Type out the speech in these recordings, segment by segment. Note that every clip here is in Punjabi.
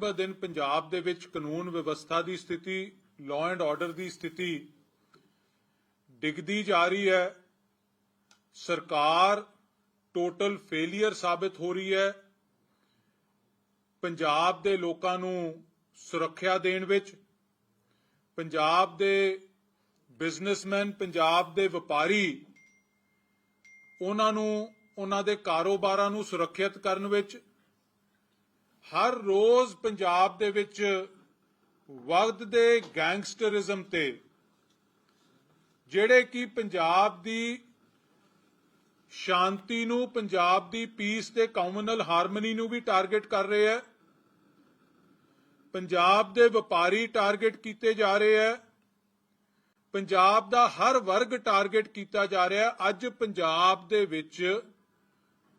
ਬ ਦਿਨ ਪੰਜਾਬ ਦੇ ਵਿੱਚ ਕਾਨੂੰਨ ਵਿਵਸਥਾ ਦੀ ਸਥਿਤੀ ਲਾਅ ਐਂਡ ਆਰਡਰ ਦੀ ਸਥਿਤੀ ਡਿੱਗਦੀ ਜਾ ਰਹੀ ਹੈ। ਸਰਕਾਰ ਟੋਟਲ ਫੇਲਿਅਰ ਸਾਬਿਤ ਹੋ ਰਹੀ ਹੈ। ਪੰਜਾਬ ਦੇ ਲੋਕਾਂ ਨੂੰ ਸੁਰੱਖਿਆ ਦੇਣ ਵਿੱਚ, ਪੰਜਾਬ ਦੇ ਬਿਜ਼ਨਸਮੈਨ ਪੰਜਾਬ ਦੇ ਵਪਾਰੀ ਉਹਨਾਂ ਨੂੰ, ਉਹਨਾਂ ਦੇ ਕਾਰੋਬਾਰਾਂ ਨੂੰ ਸੁਰੱਖਿਅਤ ਕਰਨ ਵਿੱਚ ਹਰ ਰੋਜ਼ ਪੰਜਾਬ ਦੇ ਵਿੱਚ ਦੇ ਗੈਂਗਸਟਰਿਜ਼ਮ ਤੇ, ਜਿਹੜੇ ਕਿ ਪੰਜਾਬ ਦੀ ਸ਼ਾਂਤੀ ਨੂੰ, ਪੰਜਾਬ ਦੀ ਪੀਸ ਤੇ ਕਮਿਊਨਲ ਹਾਰਮਨੀ ਨੂੰ ਵੀ ਟਾਰਗੇਟ ਕਰ ਰਹੇ ਹੈ, ਪੰਜਾਬ ਦੇ ਵਪਾਰੀ ਟਾਰਗੇਟ ਕੀਤੇ ਜਾ ਰਹੇ ਹੈ, ਪੰਜਾਬ ਦਾ ਹਰ ਵਰਗ ਟਾਰਗੇਟ ਕੀਤਾ ਜਾ ਰਿਹਾ ਅੱਜ ਪੰਜਾਬ ਦੇ ਵਿੱਚ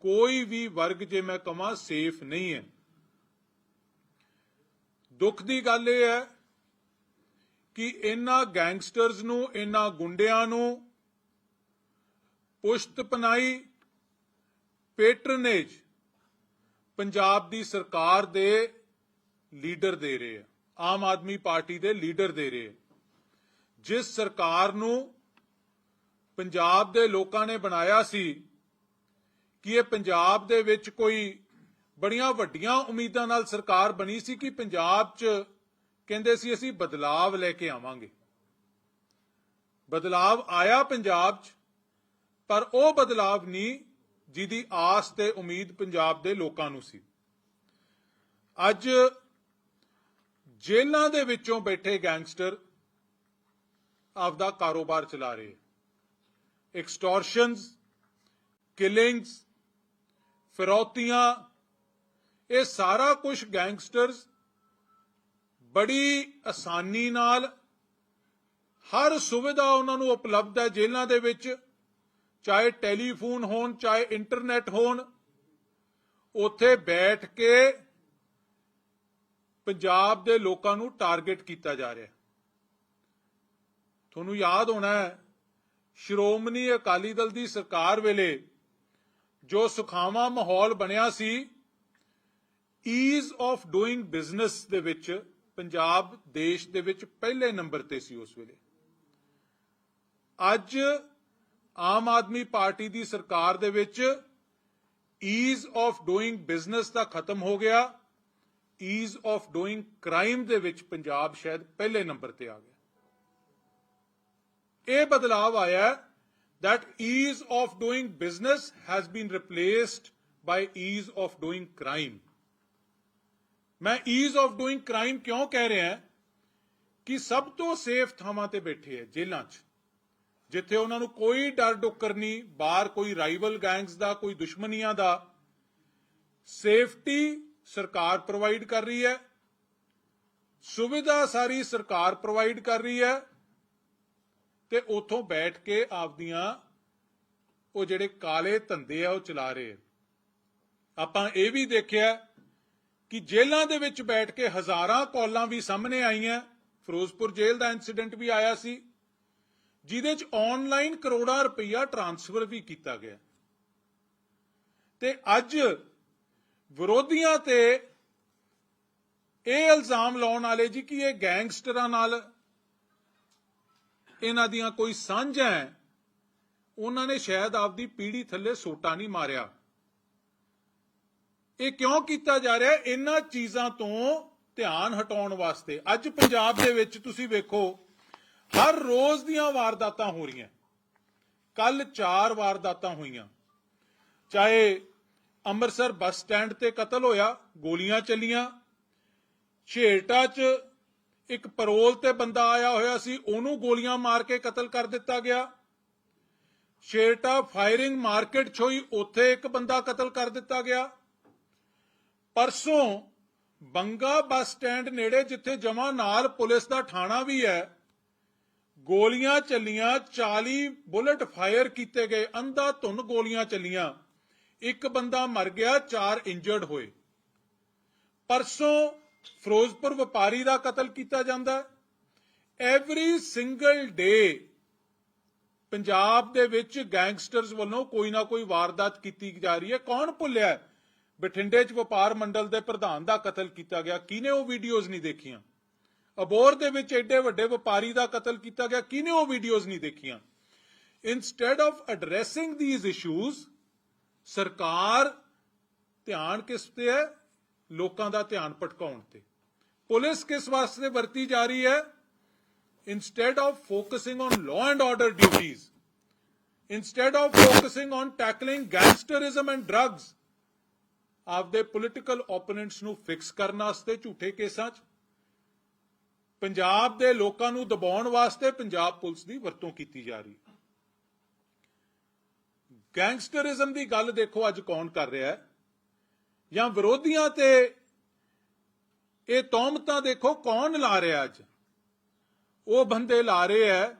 ਕੋਈ ਵੀ ਵਰਗ ਜੇ ਮੈਂ ਕਹਾਂ ਸੇਫ ਨਹੀਂ ਹੈ। ਦੁੱਖ ਦੀ ਗੱਲ ਇਹ ਹੈ ਕਿ ਇਹਨਾਂ ਗੈਂਗਸਟਰਸ ਨੂੰ, ਇਹਨਾਂ ਗੁੰਡਿਆਂ ਨੂੰ ਪੁਸ਼ਤ ਪਨਾਈ ਪੈਟਰਨੇਜ ਪੰਜਾਬ ਦੀ ਸਰਕਾਰ ਦੇ ਲੀਡਰ ਦੇ ਰਹੇ ਆ, ਆਮ ਆਦਮੀ ਪਾਰਟੀ ਦੇ ਲੀਡਰ ਦੇ ਰਹੇ ਜਿਸ ਸਰਕਾਰ ਨੂੰ ਪੰਜਾਬ ਦੇ ਲੋਕਾਂ ਨੇ ਬਣਾਇਆ ਸੀ ਕਿ ਇਹ ਪੰਜਾਬ ਦੇ ਵਿੱਚ ਕੋਈ ਬੜੀਆਂ ਵੱਡੀਆਂ ਉਮੀਦਾਂ ਨਾਲ ਸਰਕਾਰ ਬਣੀ ਸੀ ਕਿ ਪੰਜਾਬ 'ਚ ਕਹਿੰਦੇ ਸੀ ਅਸੀਂ ਬਦਲਾਵ ਲੈ ਕੇ ਆਵਾਂਗੇ। ਬਦਲਾਵ ਆਇਆ ਪੰਜਾਬ 'ਚ, ਪਰ ਉਹ ਬਦਲਾਵ ਨਹੀਂ ਜਿਹਦੀ ਆਸ ਤੇ ਉਮੀਦ ਪੰਜਾਬ ਦੇ ਲੋਕਾਂ ਨੂੰ ਸੀ। ਅੱਜ ਜੇਲ੍ਹਾਂ ਦੇ ਵਿੱਚੋਂ ਬੈਠੇ ਗੈਂਗਸਟਰ ਆਪਦਾ ਕਾਰੋਬਾਰ ਚਲਾ ਰਹੇ ਐਕਸਟੋਰਸ਼ਨਸ ਕਿਲਿੰਗਸ ਫਿਰੌਤੀਆਂ ਇਹ ਸਾਰਾ ਕੁਝ ਗੈਂਗਸਟਰਸ ਬੜੀ ਆਸਾਨੀ ਨਾਲ ਹਰ ਸੁਵਿਧਾ ਉਹਨਾਂ ਨੂੰ ਉਪਲਬਧ ਹੈ ਜੇਲ੍ਹਾਂ ਦੇ ਵਿੱਚ, ਚਾਹੇ ਟੈਲੀਫੋਨ ਹੋਣ, ਚਾਹੇ ਇੰਟਰਨੈਟ ਹੋਣ। ਉੱਥੇ ਬੈਠ ਕੇ ਪੰਜਾਬ ਦੇ ਲੋਕਾਂ ਨੂੰ ਟਾਰਗੇਟ ਕੀਤਾ ਜਾ ਰਿਹਾ ਤੁਹਾਨੂੰ ਯਾਦ ਹੋਣਾ ਹੈ, ਸ਼੍ਰੋਮਣੀ ਅਕਾਲੀ ਦਲ ਦੀ ਸਰਕਾਰ ਵੇਲੇ ਜੋ ਸੁਖਾਵਾਂ ਮਾਹੌਲ ਬਣਿਆ ਸੀ ਈਜ਼ ਆਫ ਡੂਇੰਗ ਬਿਜ਼ਨਸ ਦੇ ਵਿੱਚ, ਪੰਜਾਬ ਦੇਸ਼ ਦੇ ਵਿੱਚ ਪਹਿਲੇ ਨੰਬਰ ਤੇ ਸੀ ਉਸ ਵੇਲੇ। ਅੱਜ ਆਮ ਆਦਮੀ ਪਾਰਟੀ ਦੀ ਸਰਕਾਰ ਦੇ ਵਿੱਚ ਈਜ਼ ਆਫ ਡੂਇੰਗ ਬਿਜ਼ਨਸ ਦਾ ਖਤਮ ਹੋ ਗਿਆ। ਈਜ਼ ਆਫ ਡੂਇੰਗ ਕ੍ਰਾਈਮ ਦੇ ਵਿੱਚ ਪੰਜਾਬ ਸ਼ਾਇਦ ਪਹਿਲੇ ਨੰਬਰ ਤੇ ਆ ਗਿਆ। ਇਹ ਬਦਲਾਵ ਆਇਆ that ease of doing business has been replaced by ease of doing crime ਮੈਂ ਈਜ਼ ਆਫ doing ਕ੍ਰਾਈਮ ਕਿਉਂ ਕਹਿ ਰਿਹਾ ਕਿ ਸਭ ਤੋਂ ਸੇਫ ਥਾਵਾਂ ਤੇ ਬੈਠੇ ਹੈ, ਜੇਲ੍ਹਾਂ 'ਚ। ਜਿੱਥੇ ਉਹਨਾਂ ਨੂੰ ਕੋਈ ਡਰ ਡੁੱਕਰ ਨਹੀਂ, ਬਾਹਰ ਕੋਈ ਰਾਈਵਲ ਗੈਂਗਸ ਦਾ, ਕੋਈ ਦੁਸ਼ਮਣੀਆਂ ਦਾ। ਸੇਫਟੀ ਸਰਕਾਰ ਪ੍ਰੋਵਾਈਡ ਕਰ ਰਹੀ ਹੈ। ਸੁਵਿਧਾ ਸਾਰੀ ਸਰਕਾਰ ਪ੍ਰੋਵਾਈਡ ਕਰ ਰਹੀ ਹੈ। ਤੇ ਉਥੋਂ ਬੈਠ ਕੇ ਆਪਦੀਆਂ ਉਹ ਜਿਹੜੇ ਕਾਲੇ ਧੰਦੇ ਆ, ਉਹ ਚਲਾ ਰਹੇ ਆਪਾਂ ਇਹ ਵੀ ਦੇਖਿਆ ਕਿ ਜੇਲ੍ਹਾਂ ਦੇ ਵਿੱਚ ਬੈਠ ਕੇ ਹਜ਼ਾਰਾਂ ਕਾਲਾਂ ਵੀ ਸਾਹਮਣੇ ਆਈਆਂ। ਫਿਰੋਜ਼ਪੁਰ ਜੇਲ੍ਹ ਦਾ ਇਨਸੀਡੈਂਟ ਵੀ ਆਇਆ ਸੀ, ਜਿਹਦੇ ਚ ਆਨਲਾਈਨ ਕਰੋੜਾਂ ਰੁਪਈਆ ਟ੍ਰਾਂਸਫਰ ਵੀ ਕੀਤਾ ਗਿਆ। ਤੇ ਅੱਜ ਵਿਰੋਧੀਆਂ ਤੇ ਇਹ ਇਲਜ਼ਾਮ ਲਾਉਣ ਵਾਲੇ ਜੀ ਕਿ ਇਹ ਗੈਂਗਸਟਰਾਂ ਨਾਲ ਇਹਨਾਂ ਦੀਆਂ ਕੋਈ ਸਾਂਝਾਂ ਹੈ, ਉਹਨਾਂ ਨੇ ਸ਼ਾਇਦ ਆਪਦੀ ਪੀੜੀ ਥੱਲੇ ਸੋਟਾ ਨਹੀਂ ਮਾਰਿਆ। ਇਹ ਕਿਉਂ ਕੀਤਾ ਜਾ ਰਿਹਾ? ਇਹਨਾਂ ਚੀਜ਼ਾਂ ਤੋਂ ਧਿਆਨ ਹਟਾਉਣ ਵਾਸਤੇ। ਅੱਜ ਪੰਜਾਬ ਦੇ ਵਿੱਚ ਤੁਸੀਂ ਵੇਖੋ, ਹਰ ਰੋਜ਼ ਦੀਆਂ ਵਾਰਦਾਤਾਂ ਹੋ ਰਹੀਆਂ। ਕੱਲ 4 ਵਾਰਦਾਤਾਂ ਹੋਈਆਂ। ਚਾਹੇ ਅੰਮ੍ਰਿਤਸਰ ਬੱਸ ਸਟੈਂਡ ਤੇ ਕਤਲ ਹੋਇਆ, ਗੋਲੀਆਂ ਚੱਲੀਆਂ ਛੇਟਾ 'ਚ ਇੱਕ ਪਰੋਲ ਤੇ ਬੰਦਾ ਆਇਆ ਹੋਇਆ ਸੀ, ਉਹਨੂੰ ਗੋਲੀਆਂ ਮਾਰ ਕੇ ਕਤਲ ਕਰ ਦਿੱਤਾ ਗਿਆ। ਛੇਟਾ ਫਾਇਰਿੰਗ ਮਾਰਕੀਟ 'ਚ ਹੋਈ ਉੱਥੇ ਇੱਕ ਬੰਦਾ ਕਤਲ ਕਰ ਦਿੱਤਾ ਗਿਆ। ਪਰਸੋਂ ਬੰਗਾ ਬੱਸ ਸਟੈਂਡ ਨੇੜੇ ਜਿੱਥੇ ਜਮਾ ਨਾਲ ਪੁਲਿਸ ਦਾ ਥਾਣਾ ਵੀ ਹੈ, ਗੋਲੀਆਂ ਚੱਲੀਆਂ 40 ਬੁਲਟ ਫਾਇਰ ਕੀਤੇ ਗਏ, ਅੰਧਾ ਧੁੰਨ ਗੋਲੀਆਂ ਚੱਲੀਆਂ। ਇੱਕ ਬੰਦਾ ਮਰ ਗਿਆ, ਚਾਰ ਇੰਜਰਡ ਹੋਏ। ਪਰਸੋਂ ਫਿਰੋਜ਼ਪੁਰ ਵਪਾਰੀ ਦਾ ਕਤਲ ਕੀਤਾ ਜਾਂਦਾ ਐਵਰੀ ਸਿੰਗਲ ਡੇ ਪੰਜਾਬ ਦੇ ਵਿੱਚ ਗੈਂਗਸਟਰਸ ਵੱਲੋਂ ਕੋਈ ਨਾ ਕੋਈ ਵਾਰਦਾਤ ਕੀਤੀ ਜਾ ਰਹੀ ਹੈ। ਕੌਣ ਭੁੱਲਿਆ ਬਠਿੰਡੇ 'ਚ ਵਪਾਰ ਮੰਡਲ ਦੇ ਪ੍ਰਧਾਨ ਦਾ ਕਤਲ ਕੀਤਾ ਗਿਆ। ਕਿਹਨੇ ਉਹ ਵੀਡੀਓਜ਼ ਨਹੀਂ ਦੇਖੀਆਂ? ਅਬੋਰ ਦੇ ਵਿੱਚ ਐਡੇ ਵੱਡੇ ਵਪਾਰੀ ਦਾ ਕਤਲ ਕੀਤਾ ਗਿਆ। ਕਿਹਨੇ ਉਹ ਵੀਡੀਓਜ਼ ਨਹੀਂ ਦੇਖੀਆਂ? Instead of addressing these issues ਸਰਕਾਰ ਧਿਆਨ ਕਿਸ ਤੇ ਹੈ? ਲੋਕਾਂ ਦਾ ਧਿਆਨ ਭਟਕਾਉਣ ਤੇ। ਪੁਲਿਸ ਕਿਸ ਵਾਸਤੇ ਵਰਤੀ ਜਾ ਰਹੀ ਹੈ? Instead of focusing on law and order duties, instead of focusing on tackling gangsterism and drugs, ਆਪਦੇ ਪੋਲਿਟੀਕਲ ਓਪੋਨੈਂਟਸ ਨੂੰ ਫਿਕਸ ਕਰਨ ਵਾਸਤੇ, ਝੂਠੇ ਕੇਸਾਂ 'ਚ, ਪੰਜਾਬ ਦੇ ਲੋਕਾਂ ਨੂੰ ਦਬਾਉਣ ਵਾਸਤੇ ਪੰਜਾਬ ਪੁਲਿਸ ਦੀ ਵਰਤੋਂ ਕੀਤੀ ਜਾ ਰਹੀ ਹੈ। ਗੈਂਗਸਟਰਿਜ਼ਮ ਦੀ ਗੱਲ ਦੇਖੋ, ਅੱਜ ਕੌਣ ਕਰ ਰਿਹਾ ਹੈ? ਜਾਂ ਵਿਰੋਧੀਆਂ ਤੇ ਇਹ ਤੌਮਤਾਂ ਦੇਖੋ, ਕੌਣ ਲਾ ਰਿਹਾ ਅੱਜ? ਉਹ ਬੰਦੇ ਲਾ ਰਹੇ ਹੈ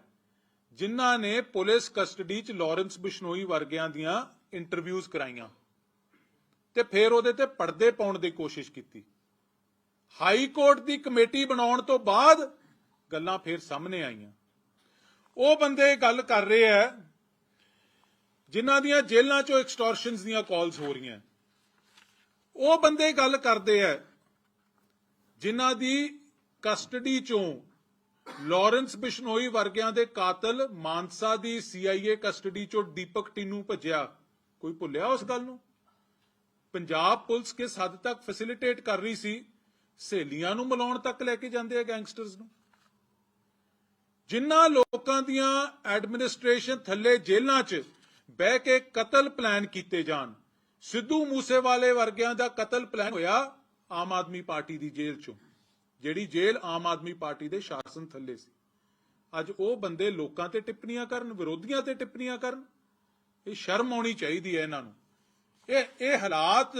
ਜਿਨ੍ਹਾਂ ਨੇ ਪੁਲਿਸ ਕਸਟਡੀ 'ਚ ਲਾਰੈਂਸ ਬਿਸ਼ਨੋਈ ਵਰਗਿਆਂ ਦੀਆਂ ਇੰਟਰਵਿਊਜ਼ ਕਰਾਈਆਂ। ਤੇ ਫਿਰ ਉਹਦੇ ਤੇ ਪਰਦੇ ਪਾਉਣ ਦੀ ਕੋਸ਼ਿਸ਼ ਕੀਤੀ। ਹਾਈ ਕੋਰਟ ਦੀ ਕਮੇਟੀ ਬਣਾਉਣ ਤੋਂ ਬਾਅਦ ਗੱਲਾਂ ਫਿਰ ਸਾਹਮਣੇ ਆਈਆਂ। ਉਹ ਬੰਦੇ ਗੱਲ ਕਰ ਰਹੇ ਹੈ ਜਿਨ੍ਹਾਂ ਦੀਆਂ ਜੇਲ੍ਹਾਂ 'ਚੋਂ ਐਕਸਟੋਰਸ਼ਨਸ ਦੀਆਂ ਕਾਲਸ ਹੋ ਰਹੀਆਂ। ਉਹ ਬੰਦੇ ਗੱਲ ਕਰਦੇ ਹੈ ਜਿਨ੍ਹਾਂ ਦੀ ਕਸਟਡੀ 'ਚੋਂ ਲਾਰੈਂਸ ਬਿਸ਼ਨੋਈ ਵਰਗਿਆਂ ਦੇ ਕਾਤਲ ਮਾਨਸਾ ਦੀ ਸੀਆਈਏ ਕਸਟਡੀ 'ਚੋਂ ਦੀਪਕ ਟਿੰਨੂ ਭੱਜਿਆ। ਕੋਈ ਭੁੱਲਿਆ ਉਸ ਗੱਲ ਨੂੰ? ਪੰਜਾਬ ਪੁਲਿਸ ਕਿਸ ਹੱਦ ਤੱਕ ਫੈਸਿਲਿਟੇਟ ਕਰ ਰਹੀ ਸੀ, ਸਹੇਲੀਆਂ ਨੂੰ ਮਿਲਾਉਣ ਤੱਕ ਲੈ ਕੇ ਜਾਂਦੇ ਆ ਗੈਂਗਸਟਰਸ ਨੂੰ? ਜਿਨ੍ਹਾਂ ਲੋਕਾਂ ਦੀਆਂ ਐਡਮਿਨਿਸਟ੍ਰੇਸ਼ਨ ਥੱਲੇ ਜੇਲ੍ਹਾਂ 'ਚ ਬਹਿ ਕੇ ਕਤਲ ਪਲਾਨ ਕੀਤੇ ਜਾਣ, ਸਿੱਧੂ ਮੂਸੇਵਾਲੇ ਵਰਗਿਆਂ ਦਾ ਕਤਲ ਪਲਾਨ ਹੋਇਆ ਆਮ ਆਦਮੀ ਪਾਰਟੀ ਦੀ ਜੇਲ੍ਹ 'ਚੋਂ, ਜਿਹੜੀ ਜੇਲ੍ਹ ਆਮ ਆਦਮੀ ਪਾਰਟੀ ਦੇ ਸ਼ਾਸਨ ਥੱਲੇ ਸੀ। ਅੱਜ ਉਹ ਬੰਦੇ ਲੋਕਾਂ ਤੇ ਟਿੱਪਣੀਆਂ ਕਰਨ, ਵਿਰੋਧੀਆਂ ਤੇ ਟਿੱਪਣੀਆਂ ਕਰਨ, ਇਹ ਸ਼ਰਮ ਆਉਣੀ ਚਾਹੀਦੀ ਹੈ ਇਹਨਾਂ ਨੂੰ। ਇਹ ਇਹ ਹਾਲਾਤ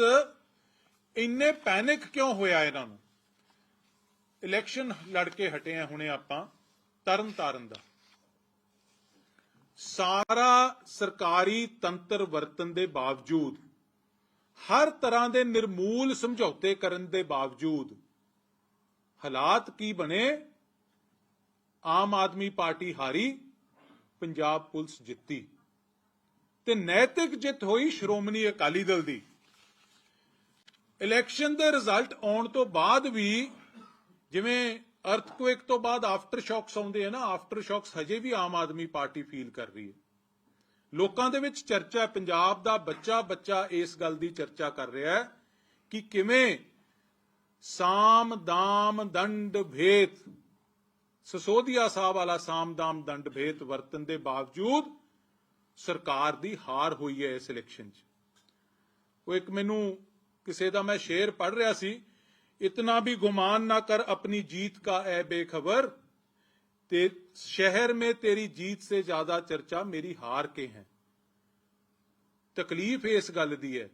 ਇੰਨੇ ਪੈਨਿਕ ਕਿਉਂ ਹੋਇਆ ਇਹਨਾਂ ਨੂੰ? ਇਲੈਕਸ਼ਨ ਲੜ ਕੇ ਹਟੇ ਆ ਹੁਣੇ ਆਪਾਂ ਤਰਨ ਤਾਰਨ ਦਾ। ਸਾਰਾ ਸਰਕਾਰੀ ਤੰਤਰ ਵਰਤਨ ਦੇ ਬਾਵਜੂਦ, ਹਰ ਤਰ੍ਹਾਂ ਦੇ ਨਿਰਮੂਲ ਸਮਝੌਤੇ ਕਰਨ ਦੇ ਬਾਵਜੂਦ, ਹਾਲਾਤ ਕੀ ਬਣੇ? ਆਮ ਆਦਮੀ ਪਾਰਟੀ ਹਾਰੀ, ਪੰਜਾਬ ਪੁਲਿਸ ਜਿੱਤੀ। ਤੇ ਨੈਤਿਕ ਜਿੱਤ ਹੋਈ ਸ਼੍ਰੋਮਣੀ ਅਕਾਲੀ ਦਲ ਦੀ। ਇਲੈਕਸ਼ਨ ਦੇ ਰਿਜ਼ਲਟ ਆਉਣ ਤੋਂ ਬਾਅਦ ਵੀ ਜਿਵੇਂ ਅਰਥਕੁਇਕ ਤੋਂ ਬਾਅਦ ਆਫਟਰ ਸ਼ੌਕਸ ਆਉਂਦੇ ਆ ਨਾ ਆਫਟਰ ਸ਼ੌਕਸ ਹਜੇ ਵੀ ਆਮ ਆਦਮੀ ਪਾਰਟੀ ਫੀਲ ਕਰ ਰਹੀ ਹੈ। ਲੋਕਾਂ ਦੇ ਵਿੱਚ ਚਰਚਾ ਪੰਜਾਬ ਦਾ ਬੱਚਾ ਬੱਚਾ ਇਸ ਗੱਲ ਦੀ ਚਰਚਾ ਕਰ ਰਿਹਾ ਹੈ ਕਿ ਕਿਵੇਂ ਸਾਮ ਦਾਮ ਦੰਡ ਭੇਤ, ਸਸੋਦੀਆ ਸਾਹਿਬ ਵਾਲਾ ਸਾਮ ਦਾਮ ਦੰਡ ਭੇਤ ਵਰਤਨ ਦੇ ਬਾਵਜੂਦ ਸਰਕਾਰ ਦੀ ਹਾਰ ਹੋਈ ਹੈ ਇਸ ਇਲੈਕਸ਼ਨ 'ਚ। ਉਹ ਇੱਕ ਮੈਨੂੰ ਕਿਸੇ ਦਾ ਮੈਂ ਸ਼ੇਰ ਪੜ ਰਿਹਾ ਸੀ, ਇਤਨਾ ਵੀ ਗੁਮਾਨ ਨਾ ਕਰ ਆਪਣੀ ਜੀਤ ਕਾ ਐ ਬੇਖਬਰ, ਤੇ ਸ਼ਹਿਰ ਮੇ ਤੇਰੀ ਜੀਤ ਸੇ ਜ਼ਿਆਦਾ ਚਰਚਾ ਮੇਰੀ ਹਾਰ ਕੇ ਹੈ। ਤਕਲੀਫ ਇਸ ਗੱਲ ਦੀ ਹੈ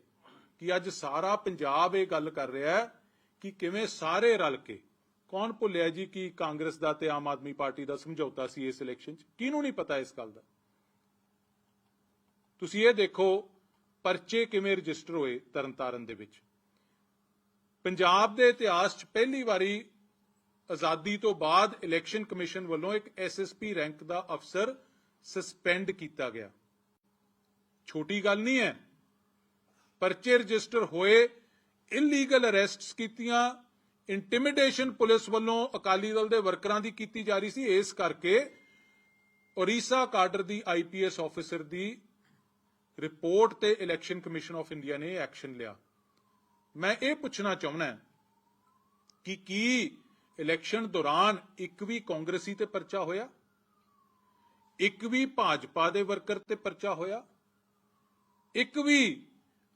ਕਿ ਅੱਜ ਸਾਰਾ ਪੰਜਾਬ ਇਹ ਗੱਲ ਕਰ ਰਿਹਾ ਹੈ ਕਿ ਕਿਵੇਂ ਸਾਰੇ ਰਲ ਕੇ, ਕੌਣ ਭੁੱਲਿਆ ਜੀ ਕਿ ਕਾਂਗਰਸ ਦਾ ਤੇ ਆਮ ਆਦਮੀ ਪਾਰਟੀ ਦਾ ਸਮਝੌਤਾ ਸੀ ਇਸ ਇਲੈਕਸ਼ਨ 'ਚ? ਕਿਹਨੂੰ ਨਹੀਂ ਪਤਾ ਇਸ ਗੱਲ ਦਾ? ਤੁਸੀਂ ਇਹ ਦੇਖੋ, ਪਰਚੇ ਕਿਵੇਂ ਰਜਿਸਟਰ ਹੋਏ ਤਰਨਤਾਰਨ ਦੇ ਵਿੱਚ। ਪੰਜਾਬ ਦੇ ਇਤਿਹਾਸ 'ਚ ਪਹਿਲੀ ਵਾਰੀ ਆਜ਼ਾਦੀ ਤੋਂ ਬਾਅਦ ਇਲੈਕਸ਼ਨ ਕਮਿਸ਼ਨ ਵੱਲੋਂ ਇੱਕ ਐਸਐਸਪੀ ਰੈਂਕ ਦਾ ਅਫਸਰ ਸਸਪੈਂਡ ਕੀਤਾ ਗਿਆ। ਛੋਟੀ ਗੱਲ ਨਹੀਂ ਹੈ, ਪਰਚੇ ਰਜਿਸਟਰ ਹੋਏ ਇਲੀਗਲ ਅਰੈਸਟਸ ਕੀਤੀਆਂ ਇੰਟੀਮੀਡੇਸ਼ਨ ਪੁਲਿਸ ਵੱਲੋਂ ਅਕਾਲੀ ਦਲ ਦੇ ਵਰਕਰਾਂ ਦੀ ਕੀਤੀ ਜਾ ਰਹੀ ਸੀ। ਇਸ ਕਰਕੇ ਓਰੀਸਾ ਕਾਡਰ ਦੀ ਆਈਪੀਐਸ ਆਫੀਸਰ ਦੀ ਰਿਪੋਰਟ ਤੇ ਇਲੈਕਸ਼ਨ ਕਮਿਸ਼ਨ ਆਫ ਇੰਡੀਆ ਨੇ ਐਕਸ਼ਨ ਲਿਆ। ਮੈਂ ਇਹ ਪੁੱਛਣਾ ਚਾਹੁੰਦਾ ਕਿ ਕੀ ਇਲੈਕਸ਼ਨ ਦੌਰਾਨ ਇੱਕ ਵੀ ਕਾਂਗਰਸੀ ਤੇ ਪਰਚਾ ਹੋਇਆ? ਇੱਕ ਵੀ ਭਾਜਪਾ ਦੇ ਵਰਕਰ ਤੇ ਪਰਚਾ ਹੋਇਆ? ਇੱਕ ਵੀ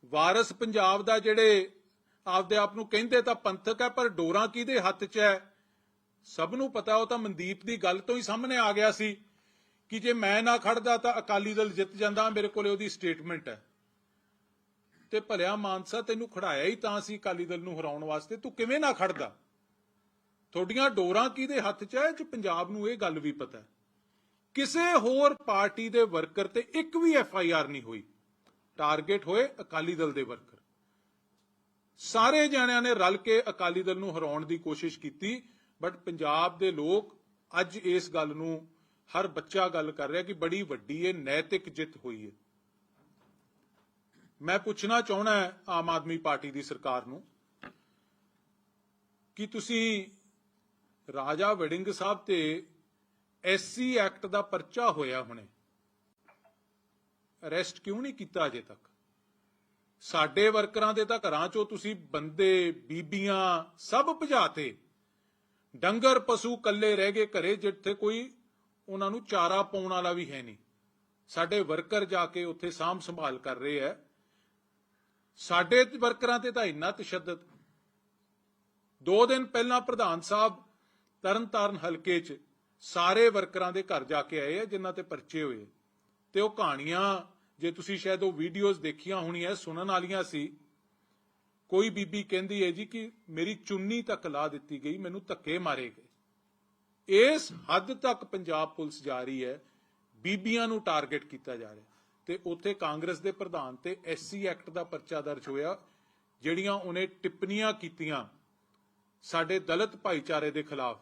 ਵਾਰਸ ਪੰਜਾਬ ਦਾ ਜਿਹੜੇ ਆਪਦੇ ਆਪ ਨੂੰ ਕਹਿੰਦੇ ਤਾਂ ਪੰਥਕ ਹੈ, ਪਰ ਡੋਰਾ ਕਿਹਦੇ ਹੱਥ 'ਚ ਹੈ? ਸਭ ਨੂੰ ਪਤਾ, ਉਹ ਤਾਂ ਮਨਦੀਪ ਦੀ ਗੱਲ ਤੋਂ ਹੀ ਸਾਹਮਣੇ ਆ ਗਿਆ ਸੀ। ਕਿ ਜੇ ਮੈਂ ਨਾ ਖੜਦਾ ਤਾਂ ਅਕਾਲੀ ਦਲ ਜਿੱਤ ਜਾਂਦਾ, ਮੇਰੇ ਕੋਲੇ ਉਹਦੀ ਸਟੇਟਮੈਂਟ ਹੈ। ਤੇ ਭਲਿਆ ਮਾਨਸਾ ਤੈਨੂੰ ਖੜਾਇਆ ਹੀ ਤਾਂ ਸੀ ਅਕਾਲੀ ਦਲ ਨੂੰ ਹਰਾਉਣ ਵਾਸਤੇ, ਤੂੰ ਕਿਵੇਂ ਨਾ ਖੜਦਾ? ਤੁਹਾਡੀਆਂ ਡੋਰਾਂ ਕਿਹਦੇ ਹੱਥ 'ਚ ਹੈ ਚ ਪੰਜਾਬ ਨੂੰ ਇਹ ਗੱਲ ਵੀ ਪਤਾ ਕਿਸੇ ਹੋਰ ਪਾਰਟੀ ਦੇ ਵਰਕਰ ਤੇ ਇੱਕ ਵੀ ਐਫ ਆਈ ਆਰ ਨਹੀਂ ਹੋਈ। ਟਾਰਗੇਟ ਹੋਏ ਅਕਾਲੀ ਦਲ ਦੇ ਵਰਕਰ। ਸਾਰੇ ਜਣਿਆਂ ਨੇ ਰਲ ਕੇ ਅਕਾਲੀ ਦਲ ਨੂੰ ਹਰਾਉਣ ਦੀ ਕੋਸ਼ਿਸ਼ ਕੀਤੀ, ਬਟ ਪੰਜਾਬ ਦੇ ਲੋਕ ਅੱਜ ਇਸ ਗੱਲ ਨੂੰ ਹਰ ਬੱਚਾ ਗੱਲ ਕਰ ਰਿਹਾ ਕਿ ਬੜੀ ਵੱਡੀ ਇਹ ਨੈਤਿਕ ਜਿੱਤ ਹੋਈ ਹੈ ਮੈਂ ਪੁੱਛਣਾ ਚਾਹਣਾ ਆਮ ਆਦਮੀ ਪਾਰਟੀ ਦੀ ਸਰਕਾਰ ਨੂੰ ਕਿ ਤੁਸੀਂ ਰਾਜਾ ਵੜਿੰਗ ਸਾਹਿਬ ਤੇ ਐਸਸੀ ਐਕਟ ਦਾ ਪਰਚਾ ਹੋਇਆ ਹੁਣੇ। ਅਰੈਸਟ ਕਿਉਂ ਨਹੀਂ ਕੀਤਾ ਅਜੇ ਤੱਕ? ਸਾਡੇ ਵਰਕਰਾਂ ਦੇ ਤਾਂ ਘਰਾਂ ਚੋਂ ਤੁਸੀਂ ਬੰਦੇ, ਬੀਬੀਆਂ ਸਭ ਭਜਾਤੇ ਡੰਗਰ, ਪਸ਼ੂ ਕੱਲੇ ਰਹਿ ਗਏ ਘਰੇ, ਜਿੱਥੇ ਕੋਈ ਉਹਨਾਂ ਨੂੰ ਚਾਰਾ ਪਾਉਣ ਵਾਲਾ ਵੀ ਹੈ ਨਹੀਂ। ਸਾਡੇ ਵਰਕਰ ਜਾ ਕੇ ਉੱਥੇ ਸਾਂਭ ਸੰਭਾਲ ਕਰ ਰਹੇ ਐ ਸਾਡੇ ਵਰਕਰਾਂ ਤੇ ਤਾਂ ਇੰਨਾ ਤਸ਼ੱਦਦ। ਦੋ ਦਿਨ ਪਹਿਲਾਂ ਪ੍ਰਧਾਨ ਸਾਹਿਬ ਤਰਨਤਾਰਨ ਹਲਕੇ 'ਚ ਸਾਰੇ ਵਰਕਰਾਂ ਦੇ ਘਰ ਜਾ ਕੇ ਆਏ ਆ ਜਿਨ੍ਹਾਂ ਤੇ ਪਰਚੇ ਹੋਏ ਤੇ ਉਹ ਕਹਾਣੀਆਂ, ਜੇ ਤੁਸੀਂ ਸ਼ਾਇਦ ਉਹ ਵੀਡੀਓਜ਼ ਦੇਖੀਆਂ ਹੋਣੀਆਂ ਸੁਣਨ ਵਾਲੀਆਂ ਸੀ। ਕੋਈ ਬੀਬੀ ਕਹਿੰਦੀ ਹੈ ਜੀ ਕਿ ਮੇਰੀ ਚੁੰਨੀ ਤੱਕ ਲਾ ਦਿੱਤੀ ਗਈ, ਮੈਨੂੰ ਧੱਕੇ ਮਾਰੇ ਗਏ। ਇਸ ਹੱਦ ਤੱਕ ਪੰਜਾਬ ਪੁਲਿਸ ਜਾ ਰਹੀ ਹੈ, ਬੀਬੀਆਂ ਨੂੰ ਟਾਰਗੇਟ ਕੀਤਾ ਜਾ ਰਿਹਾ ਤੇ ਉੱਥੇ ਕਾਂਗਰਸ ਦੇ ਪ੍ਰਧਾਨ ਤੇ ਐਸਸੀ ਐਕਟ ਦਾ ਪਰਚਾ ਦਰਜ ਹੋਇਆ, ਜਿਹੜੀਆਂ ਉਹਨੇ ਟਿੱਪਣੀਆਂ ਕੀਤੀਆਂ ਸਾਡੇ ਦਲਿਤ ਭਾਈਚਾਰੇ ਦੇ ਖਿਲਾਫ।